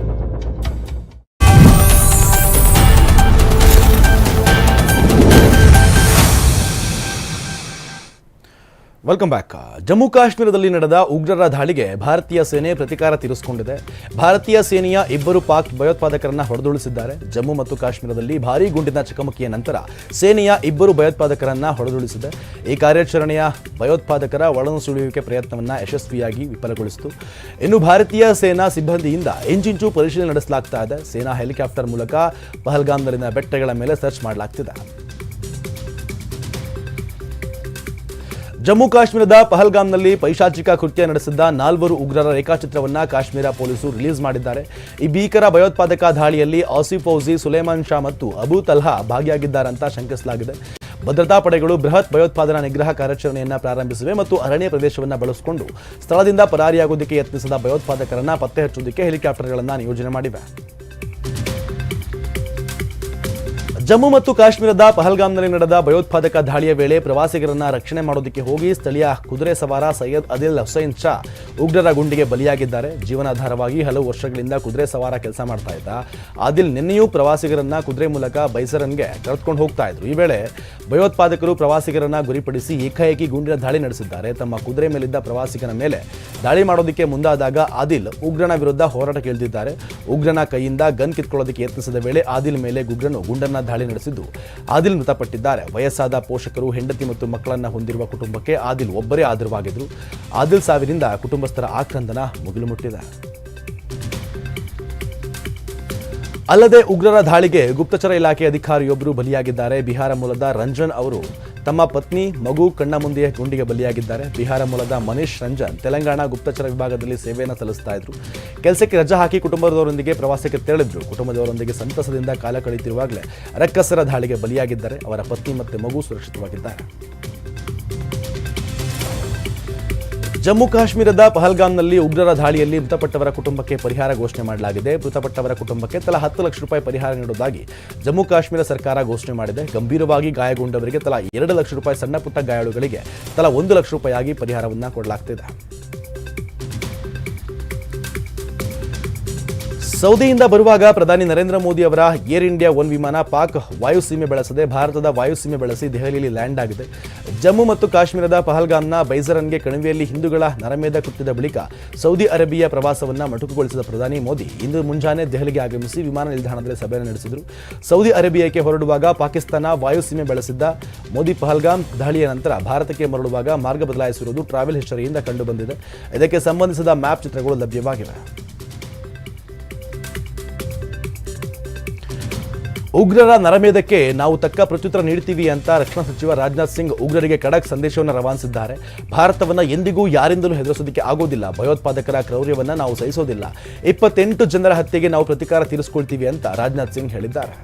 ವೆಲ್ಕಮ್ ಬ್ಯಾಕ್ ಜಮ್ಮು ಕಾಶ್ಮೀರದಲ್ಲಿ ನಡೆದ ಉಗ್ರರ ದಾಳಿಗೆ ಭಾರತೀಯ ಸೇನೆ ಪ್ರತಿಕಾರ ತೀರಿಸಿಕೊಂಡಿದೆ. ಭಾರತೀಯ ಸೇನೆಯ ಇಬ್ಬರು ಪಾಕ್ ಭಯೋತ್ಪಾದಕರನ್ನ ಹೊಡೆದುರುಳಿಸಿದ್ದಾರೆ. ಜಮ್ಮು ಮತ್ತು ಕಾಶ್ಮೀರದಲ್ಲಿ ಭಾರೀ ಗುಂಡಿನ ಚಕಮಕಿಯ ನಂತರ ಸೇನೆಯ ಇಬ್ಬರು ಭಯೋತ್ಪಾದಕರನ್ನ ಹೊಡೆದುರುಳಿಸಿದೆ. ಈ ಕಾರ್ಯಾಚರಣೆಯ ಭಯೋತ್ಪಾದಕರ ಒಳನುಸುಳುವಿಕೆ ಪ್ರಯತ್ನವನ್ನ ಯಶಸ್ವಿಯಾಗಿ ವಿಫಲಗೊಳಿಸಿತು. ಇನ್ನು ಭಾರತೀಯ ಸೇನಾ ಸಿಬ್ಬಂದಿಯಿಂದ ಇಂಚಿಂಚು ಪರಿಶೀಲನೆ ನಡೆಸಲಾಗ್ತಾ ಇದೆ. ಸೇನಾ ಹೆಲಿಕಾಪ್ಟರ್ ಮೂಲಕ ಪಹಲ್ಗಾಮ್ನಲ್ಲಿನ ಬೆಟ್ಟಗಳ ಮೇಲೆ ಸರ್ಚ್ ಮಾಡಲಾಗ್ತಿದೆ. ಜಮ್ಮು ಕಾಶ್ಮೀರದ ಪಹಲ್ಗಾಮ್ನಲ್ಲಿ ಪೈಶಾಚಿಕ ಕೃತ್ಯ ನಡೆಸಿದ್ದ ನಾಲ್ವರು ಉಗ್ರರ ರೇಖಾಚಿತ್ರವನ್ನು ಕಾಶ್ಮೀರ ಪೊಲೀಸರು ರಿಲೀಸ್ ಮಾಡಿದ್ದಾರೆ. ಈ ಭೀಕರ ಭಯೋತ್ಪಾದಕ ದಾಳಿಯಲ್ಲಿ ಆಸಿಫ್ ಫೌಜಿ, ಸುಲೇಮಾನ್ ಶಾ ಮತ್ತು ಅಬೂ ತಲ್ಹಾ ಭಾಗಿಯಾಗಿದ್ದಾರಂತ ಶಂಕಿಸಲಾಗಿದೆ. ಭದ್ರತಾ ಪಡೆಗಳು ಬೃಹತ್ ಭಯೋತ್ಪಾದನಾ ನಿಗ್ರಹ ಕಾರ್ಯಾಚರಣೆಯನ್ನು ಪ್ರಾರಂಭಿಸಿವೆ ಮತ್ತು ಅರಣ್ಯ ಪ್ರದೇಶವನ್ನು ಬಳಸಿಕೊಂಡು ಸ್ಥಳದಿಂದ ಪರಾರಿಯಾಗುವುದಕ್ಕೆ ಯತ್ನಿಸಿದ ಭಯೋತ್ಪಾದಕರನ್ನು ಪತ್ತೆ ಹಚ್ಚುವುದಕ್ಕೆ ಹೆಲಿಕಾಪ್ಟರ್ಗಳನ್ನು ನಿಯೋಜನೆ ಮಾಡಿವೆ. ಜಮ್ಮು ಮತ್ತು ಕಾಶ್ಮೀರದ ಪಹಲ್ಗಾಮ್ನಲ್ಲಿ ನಡೆದ ಭಯೋತ್ಪಾದಕ ದಾಳಿಯ ವೇಳೆ ಪ್ರವಾಸಿಗರನ್ನ ರಕ್ಷಣೆ ಮಾಡೋದಕ್ಕೆ ಹೋಗಿ ಸ್ಥಳೀಯ ಕುದುರೆ ಸವಾರ ಸೈಯದ್ ಅದಿಲ್ ಹುಸೈನ್ ಶಾ ಉಗ್ರರ ಗುಂಡಿಗೆ ಬಲಿಯಾಗಿದ್ದಾರೆ. ಜೀವನಾಧಾರವಾಗಿ ಹಲವು ವರ್ಷಗಳಿಂದ ಕುದುರೆ ಸವಾರ ಕೆಲಸ ಮಾಡ್ತಾ ಇದ್ದ ಆದಿಲ್ ನಿನ್ನೆಯೂ ಪ್ರವಾಸಿಗರನ್ನ ಕುದುರೆ ಮೂಲಕ ಬೈಸರನ್ಗೆ ಕರೆದುಕೊಂಡು ಹೋಗ್ತಾ ಇದ್ರು. ಈ ವೇಳೆ ಭಯೋತ್ಪಾದಕರು ಪ್ರವಾಸಿಗರನ್ನ ಗುರಿಪಡಿಸಿ ಏಕಾಏಕಿ ಗುಂಡಿನ ದಾಳಿ ನಡೆಸಿದ್ದಾರೆ. ತಮ್ಮ ಕುದುರೆ ಮೇಲಿದ್ದ ಪ್ರವಾಸಿಗರ ಮೇಲೆ ದಾಳಿ ಮಾಡೋದಕ್ಕೆ ಮುಂದಾದಾಗ ಆದಿಲ್ ಉಗ್ರನ ವಿರುದ್ಧ ಹೋರಾಟ ಕೇಳಿದ್ದಾರೆ ಉಗ್ರನ ಕೈಯಿಂದ ಗನ್ ಕಿತ್ಕೊಳ್ಳೋದಕ್ಕೆ ಯತ್ನಿಸಿದ ವೇಳೆ ಆದಿಲ್ ಮೇಲೆ ಉಗ್ರನು ಗುಂಡನ್ನ ದಾಳಿ ನಡೆಸಿದ್ದು. ಆದಿಲ್ ಮೃತಪಟ್ಟಿದ್ದಾರೆ. ವಯಸ್ಸಾದ ಪೋಷಕರು, ಹೆಂಡತಿ ಮತ್ತು ಮಕ್ಕಳನ್ನು ಹೊಂದಿರುವ ಕುಟುಂಬಕ್ಕೆ ಆದಿಲ್ ಒಬ್ಬರೇ ಆಧಾರವಾಗಿದ್ದರು ಆದಿಲ್ ಸಾವಿನಿಂದ ಕುಟುಂಬಸ್ಥರ ಆಕ್ರಂದನ ಮುಗಿಲು ಮುಟ್ಟಿದೆ. ಅಲ್ಲದೆ ಉಗ್ರರ ದಾಳಿಗೆ ಗುಪ್ತಚರ ಇಲಾಖೆ ಅಧಿಕಾರಿಯೊಬ್ಬರು ಬಲಿಯಾಗಿದ್ದಾರೆ. ಬಿಹಾರ ಮೂಲದ ರಂಜನ್ ಅವರು ತಮ್ಮ ಪತ್ನಿ, ಮಗು, ಕಣ್ಣ ಮುಂದೆಯೇ ಗುಂಡಿಗೆ ಬಲಿಯಾಗಿದ್ದಾರೆ. ಬಿಹಾರ ಮೂಲದ ಮನೀಶ್ ರಂಜನ್ ತೆಲಂಗಾಣ ಗುಪ್ತಚರ ವಿಭಾಗದಲ್ಲಿ ಸೇವೆಯನ್ನು ಸಲ್ಲಿಸ್ತಾ ಇದ್ರು. ಕೆಲಸಕ್ಕೆ ರಜಾ ಹಾಕಿ ಕುಟುಂಬದವರೊಂದಿಗೆ ಪ್ರವಾಸಕ್ಕೆ ತೆರಳಿದ್ರು. ಕುಟುಂಬದವರೊಂದಿಗೆ ಸಂತಸದಿಂದ ಕಾಲ ಕಳೆಯುತ್ತಿರುವಾಗಲೇ ರಕ್ಕಸರ ದಾಳಿಗೆ ಬಲಿಯಾಗಿದ್ದಾರೆ. ಅವರ ಪತ್ನಿ ಮತ್ತು ಮಗು ಸುರಕ್ಷಿತವಾಗಿದ್ದಾರೆ. ಜಮ್ಮು ಕಾಶ್ಮೀರದ ಪಹಲ್ಗಾಮ್ನಲ್ಲಿ ಉಗ್ರರ ದಾಳಿಯಲ್ಲಿ ಮೃತಪಟ್ಟವರ ಕುಟುಂಬಕ್ಕೆ ಪರಿಹಾರ ಘೋಷಣೆ ಮಾಡಲಾಗಿದೆ. ಮೃತಪಟ್ಟವರ ಕುಟುಂಬಕ್ಕೆ ತಲಾ ಹತ್ತು ಲಕ್ಷ ರೂಪಾಯಿ ಪರಿಹಾರ ನೀಡುವುದಾಗಿ ಜಮ್ಮು ಕಾಶ್ಮೀರ ಸರ್ಕಾರ ಘೋಷಣೆ ಮಾಡಿದೆ. ಗಂಭೀರವಾಗಿ ಗಾಯಗೊಂಡವರಿಗೆ ತಲಾ ಎರಡು ಲಕ್ಷ ರೂಪಾಯಿ ಸಣ್ಣ ಪುಟ್ಟ ಗಾಯಾಳುಗಳಿಗೆ ತಲಾ ಒಂದು ಲಕ್ಷ ರೂಪಾಯಿಯಾಗಿ ಪರಿಹಾರವನ್ನು ಕೊಡಲಾಗ್ತಿದೆ. ಸೌದಿಯಿಂದ ಬರುವಾಗ ಪ್ರಧಾನಿ ನರೇಂದ್ರ ಮೋದಿ ಅವರ ಏರ್ ಇಂಡಿಯಾ ಒನ್ ವಿಮಾನ ಪಾಕ್ ವಾಯುಸೀಮೆ ಬಳಸದೆ ಭಾರತದ ವಾಯುಸೀಮೆ ಬಳಸಿ ದೆಹಲಿಯಲ್ಲಿ ಲ್ಯಾಂಡ್ ಆಗಿದೆ. ಜಮ್ಮು ಮತ್ತು ಕಾಶ್ಮೀರದ ಪಹಲ್ಗಾಮ್ನ ಬೈಜರನ್ಗೆ ಕಣಿವೆಯಲ್ಲಿ ಹಿಂದೂಗಳ ನರಮೇಧ ಕೃತ್ಯದ ಬಳಿಕ ಸೌದಿ ಅರೇಬಿಯಾ ಪ್ರವಾಸವನ್ನು ಮೊಟಕುಗೊಳಿಸಿದ ಪ್ರಧಾನಿ ಮೋದಿ ಇಂದು ಮುಂಜಾನೆ ದೆಹಲಿಗೆ ಆಗಮಿಸಿ ವಿಮಾನ ನಿಲ್ದಾಣದಲ್ಲಿ ಸಭೆ ನಡೆಸಿದರು. ಸೌದಿ ಅರೇಬಿಯಾಕ್ಕೆ ಹೊರಡುವಾಗ ಪಾಕಿಸ್ತಾನ ವಾಯುಸೀಮೆ ಬಳಸಿದ್ದ ಮೋದಿ ಪಹಲ್ಗಾಮ್ ದಾಳಿಯ ನಂತರ ಭಾರತಕ್ಕೆ ಮರಳುವಾಗ ಮಾರ್ಗ ಬದಲಾಯಿಸಿರುವುದು ಟ್ರಾವೆಲ್ ಹಿಸ್ಟರಿಯಿಂದ ಕಂಡುಬಂದಿದೆ. ಇದಕ್ಕೆ ಸಂಬಂಧಿಸಿದ ಮ್ಯಾಪ್ ಚಿತ್ರಗಳು ಲಭ್ಯವಾಗಿವೆ. ಉಗ್ರರ ನರಮೇಧಕ್ಕೆ ನಾವು ತಕ್ಕ ಪ್ರತ್ಯುತ್ತರ ನೀಡ್ತೀವಿ ಅಂತ ರಕ್ಷಣಾ ಸಚಿವ ರಾಜನಾಥ್ ಸಿಂಗ್ ಉಗ್ರರಿಗೆ ಖಡಕ್ ಸಂದೇಶವನ್ನು ರವಾನಿಸಿದ್ದಾರೆ. ಭಾರತವನ್ನ ಎಂದಿಗೂ ಯಾರಿಂದಲೂ ಹೆದರಿಸೋದಕ್ಕೆ ಆಗೋದಿಲ್ಲ. ಭಯೋತ್ಪಾದಕರ ಕ್ರೌರ್ಯವನ್ನ ನಾವು ಸಹಿಸೋದಿಲ್ಲ. ಇಪ್ಪತ್ತೆಂಟು ಜನರ ಹತ್ಯೆಗೆ ನಾವು ಪ್ರತಿಕಾರ ತೀರಿಸಿಕೊಳ್ತೀವಿ ಅಂತ ರಾಜನಾಥ್ ಸಿಂಗ್ ಹೇಳಿದ್ದಾರೆ.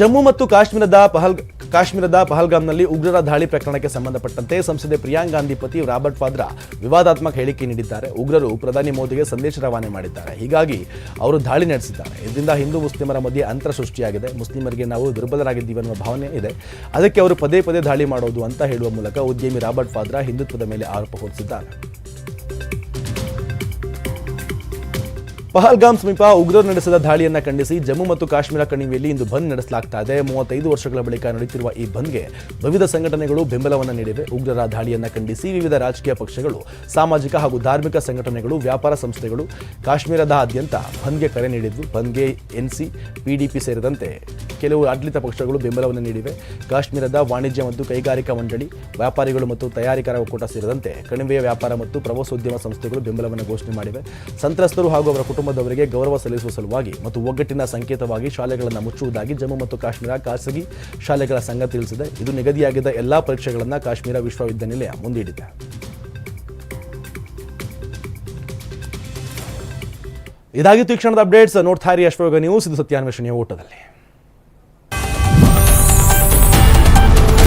ಜಮ್ಮು ಮತ್ತು ಕಾಶ್ಮೀರದ ಪಹಲ್ ಕಾಶ್ಮೀರದ ಪಹಲ್ಗಾಮ್ನಲ್ಲಿ ಉಗ್ರರ ದಾಳಿ ಪ್ರಕರಣಕ್ಕೆ ಸಂಬಂಧಪಟ್ಟಂತೆ ಸಂಸದೆ ಪ್ರಿಯಾಂಕ್ ಗಾಂಧಿ ಪತಿ ರಾಬರ್ಟ್ ವಾದ್ರಾ ವಿವಾದಾತ್ಮಕ ಹೇಳಿಕೆ ನೀಡಿದ್ದಾರೆ. ಉಗ್ರರು ಪ್ರಧಾನಿ ಮೋದಿಗೆ ಸಂದೇಶ ರವಾನೆ ಮಾಡಿದ್ದಾರೆ. ಹೀಗಾಗಿ ಅವರು ದಾಳಿ ನಡೆಸಿದ್ದಾರೆ. ಇದರಿಂದ ಹಿಂದೂ ಮುಸ್ಲಿಮರ ಮಧ್ಯೆ ಅಂತರ ಸೃಷ್ಟಿಯಾಗಿದೆ. ಮುಸ್ಲಿಮರಿಗೆ ನಾವು ದುರ್ಬಲರಾಗಿದ್ದೀವಿ ಅನ್ನುವ ಭಾವನೆ ಇದೆ. ಅದಕ್ಕೆ ಅವರು ಪದೇ ಪದೇ ದಾಳಿ ಮಾಡೋದು ಅಂತ ಹೇಳುವ ಮೂಲಕ ಉದ್ಯಮಿ ರಾಬರ್ಟ್ ವಾದ್ರಾ ಹಿಂದುತ್ವದ ಮೇಲೆ ಆರೋಪ ಹೊರಿಸಿದ್ದಾರೆ. ಪಹಲ್ಗಾಮ್ ಸಮೀಪ ಉಗ್ರರು ನಡೆಸಿದ ದಾಳಿಯನ್ನು ಖಂಡಿಸಿ ಜಮ್ಮು ಮತ್ತು ಕಾಶ್ಮೀರ ಕಣಿವೆಯಲ್ಲಿ ಇಂದು ಬಂದ್ ನಡೆಸಲಾಗ್ತಾ ಇದೆ. ಮೂವತ್ತೈದು ವರ್ಷಗಳ ಬಳಿಕ ನಡೆಯುತ್ತಿರುವ ಈ ಬಂದ್ಗೆ ವಿವಿಧ ಸಂಘಟನೆಗಳು ಬೆಂಬಲವನ್ನು ನೀಡಿವೆ. ಉಗ್ರರ ದಾಳಿಯನ್ನು ಖಂಡಿಸಿ ವಿವಿಧ ರಾಜಕೀಯ ಪಕ್ಷಗಳು, ಸಾಮಾಜಿಕ ಹಾಗೂ ಧಾರ್ಮಿಕ ಸಂಘಟನೆಗಳು, ವ್ಯಾಪಾರ ಸಂಸ್ಥೆಗಳು ಕಾಶ್ಮೀರದಾದ್ಯಂತ ಬಂದ್ಗೆ ಕರೆ ನೀಡಿದ್ದು ಬಂದ್ಗೆ ಎನ್ಸಿ ಪಿಡಿಪಿ ಸೇರಿದಂತೆ ಕೆಲವು ಆಡಳಿತ ಪಕ್ಷಗಳು ಬೆಂಬಲವನ್ನು ನೀಡಿವೆ. ಕಾಶ್ಮೀರದ ವಾಣಿಜ್ಯ ಮತ್ತು ಕೈಗಾರಿಕಾ ಮಂಡಳಿ, ವ್ಯಾಪಾರಿಗಳು ಮತ್ತು ತಯಾರಿಕರ ಒಕ್ಕೂಟ ಸೇರಿದಂತೆ ಕಣಿವೆಯ ವ್ಯಾಪಾರ ಮತ್ತು ಪ್ರವಾಸೋದ್ಯಮ ಸಂಸ್ಥೆಗಳು ಬೆಂಬಲವನ್ನು ಘೋಷಣೆ ಮಾಡಿವೆ. ಸಂತ್ರಸ್ತರು ಹಾಗೂ ಅವರ ಕುಟುಂಬದವರಿಗೆ ಗೌರವ ಸಲ್ಲಿಸುವ ಸಲುವಾಗಿ ಮತ್ತು ಒಗ್ಗಟ್ಟಿನ ಸಂಕೇತವಾಗಿ ಶಾಲೆಗಳನ್ನು ಮುಚ್ಚುವುದಾಗಿ ಜಮ್ಮು ಮತ್ತು ಕಾಶ್ಮೀರ ಖಾಸಗಿ ಶಾಲೆಗಳ ಸಂಘ ತಿಳಿಸಿದೆ. ಇದು ನಿಗದಿಯಾಗಿದ್ದ ಎಲ್ಲಾ ಪರೀಕ್ಷೆಗಳನ್ನು ಕಾಶ್ಮೀರ ವಿಶ್ವವಿದ್ಯಾನಿಲಯ ಮುಂದಿಡಿದೆ. ಇದಾಗಿತ್ತು ಈ ಕ್ಷಣದ ಅಪ್ಡೇಟ್ಸ್. ನೋಡ್ತಾ ಇರಿ ಅಶ್ವಯೋಗ ನ್ಯೂಸ್. ಇದು ಸತ್ಯಾನ್ವೇಷಣೆಯ ಓಟದಲ್ಲಿ.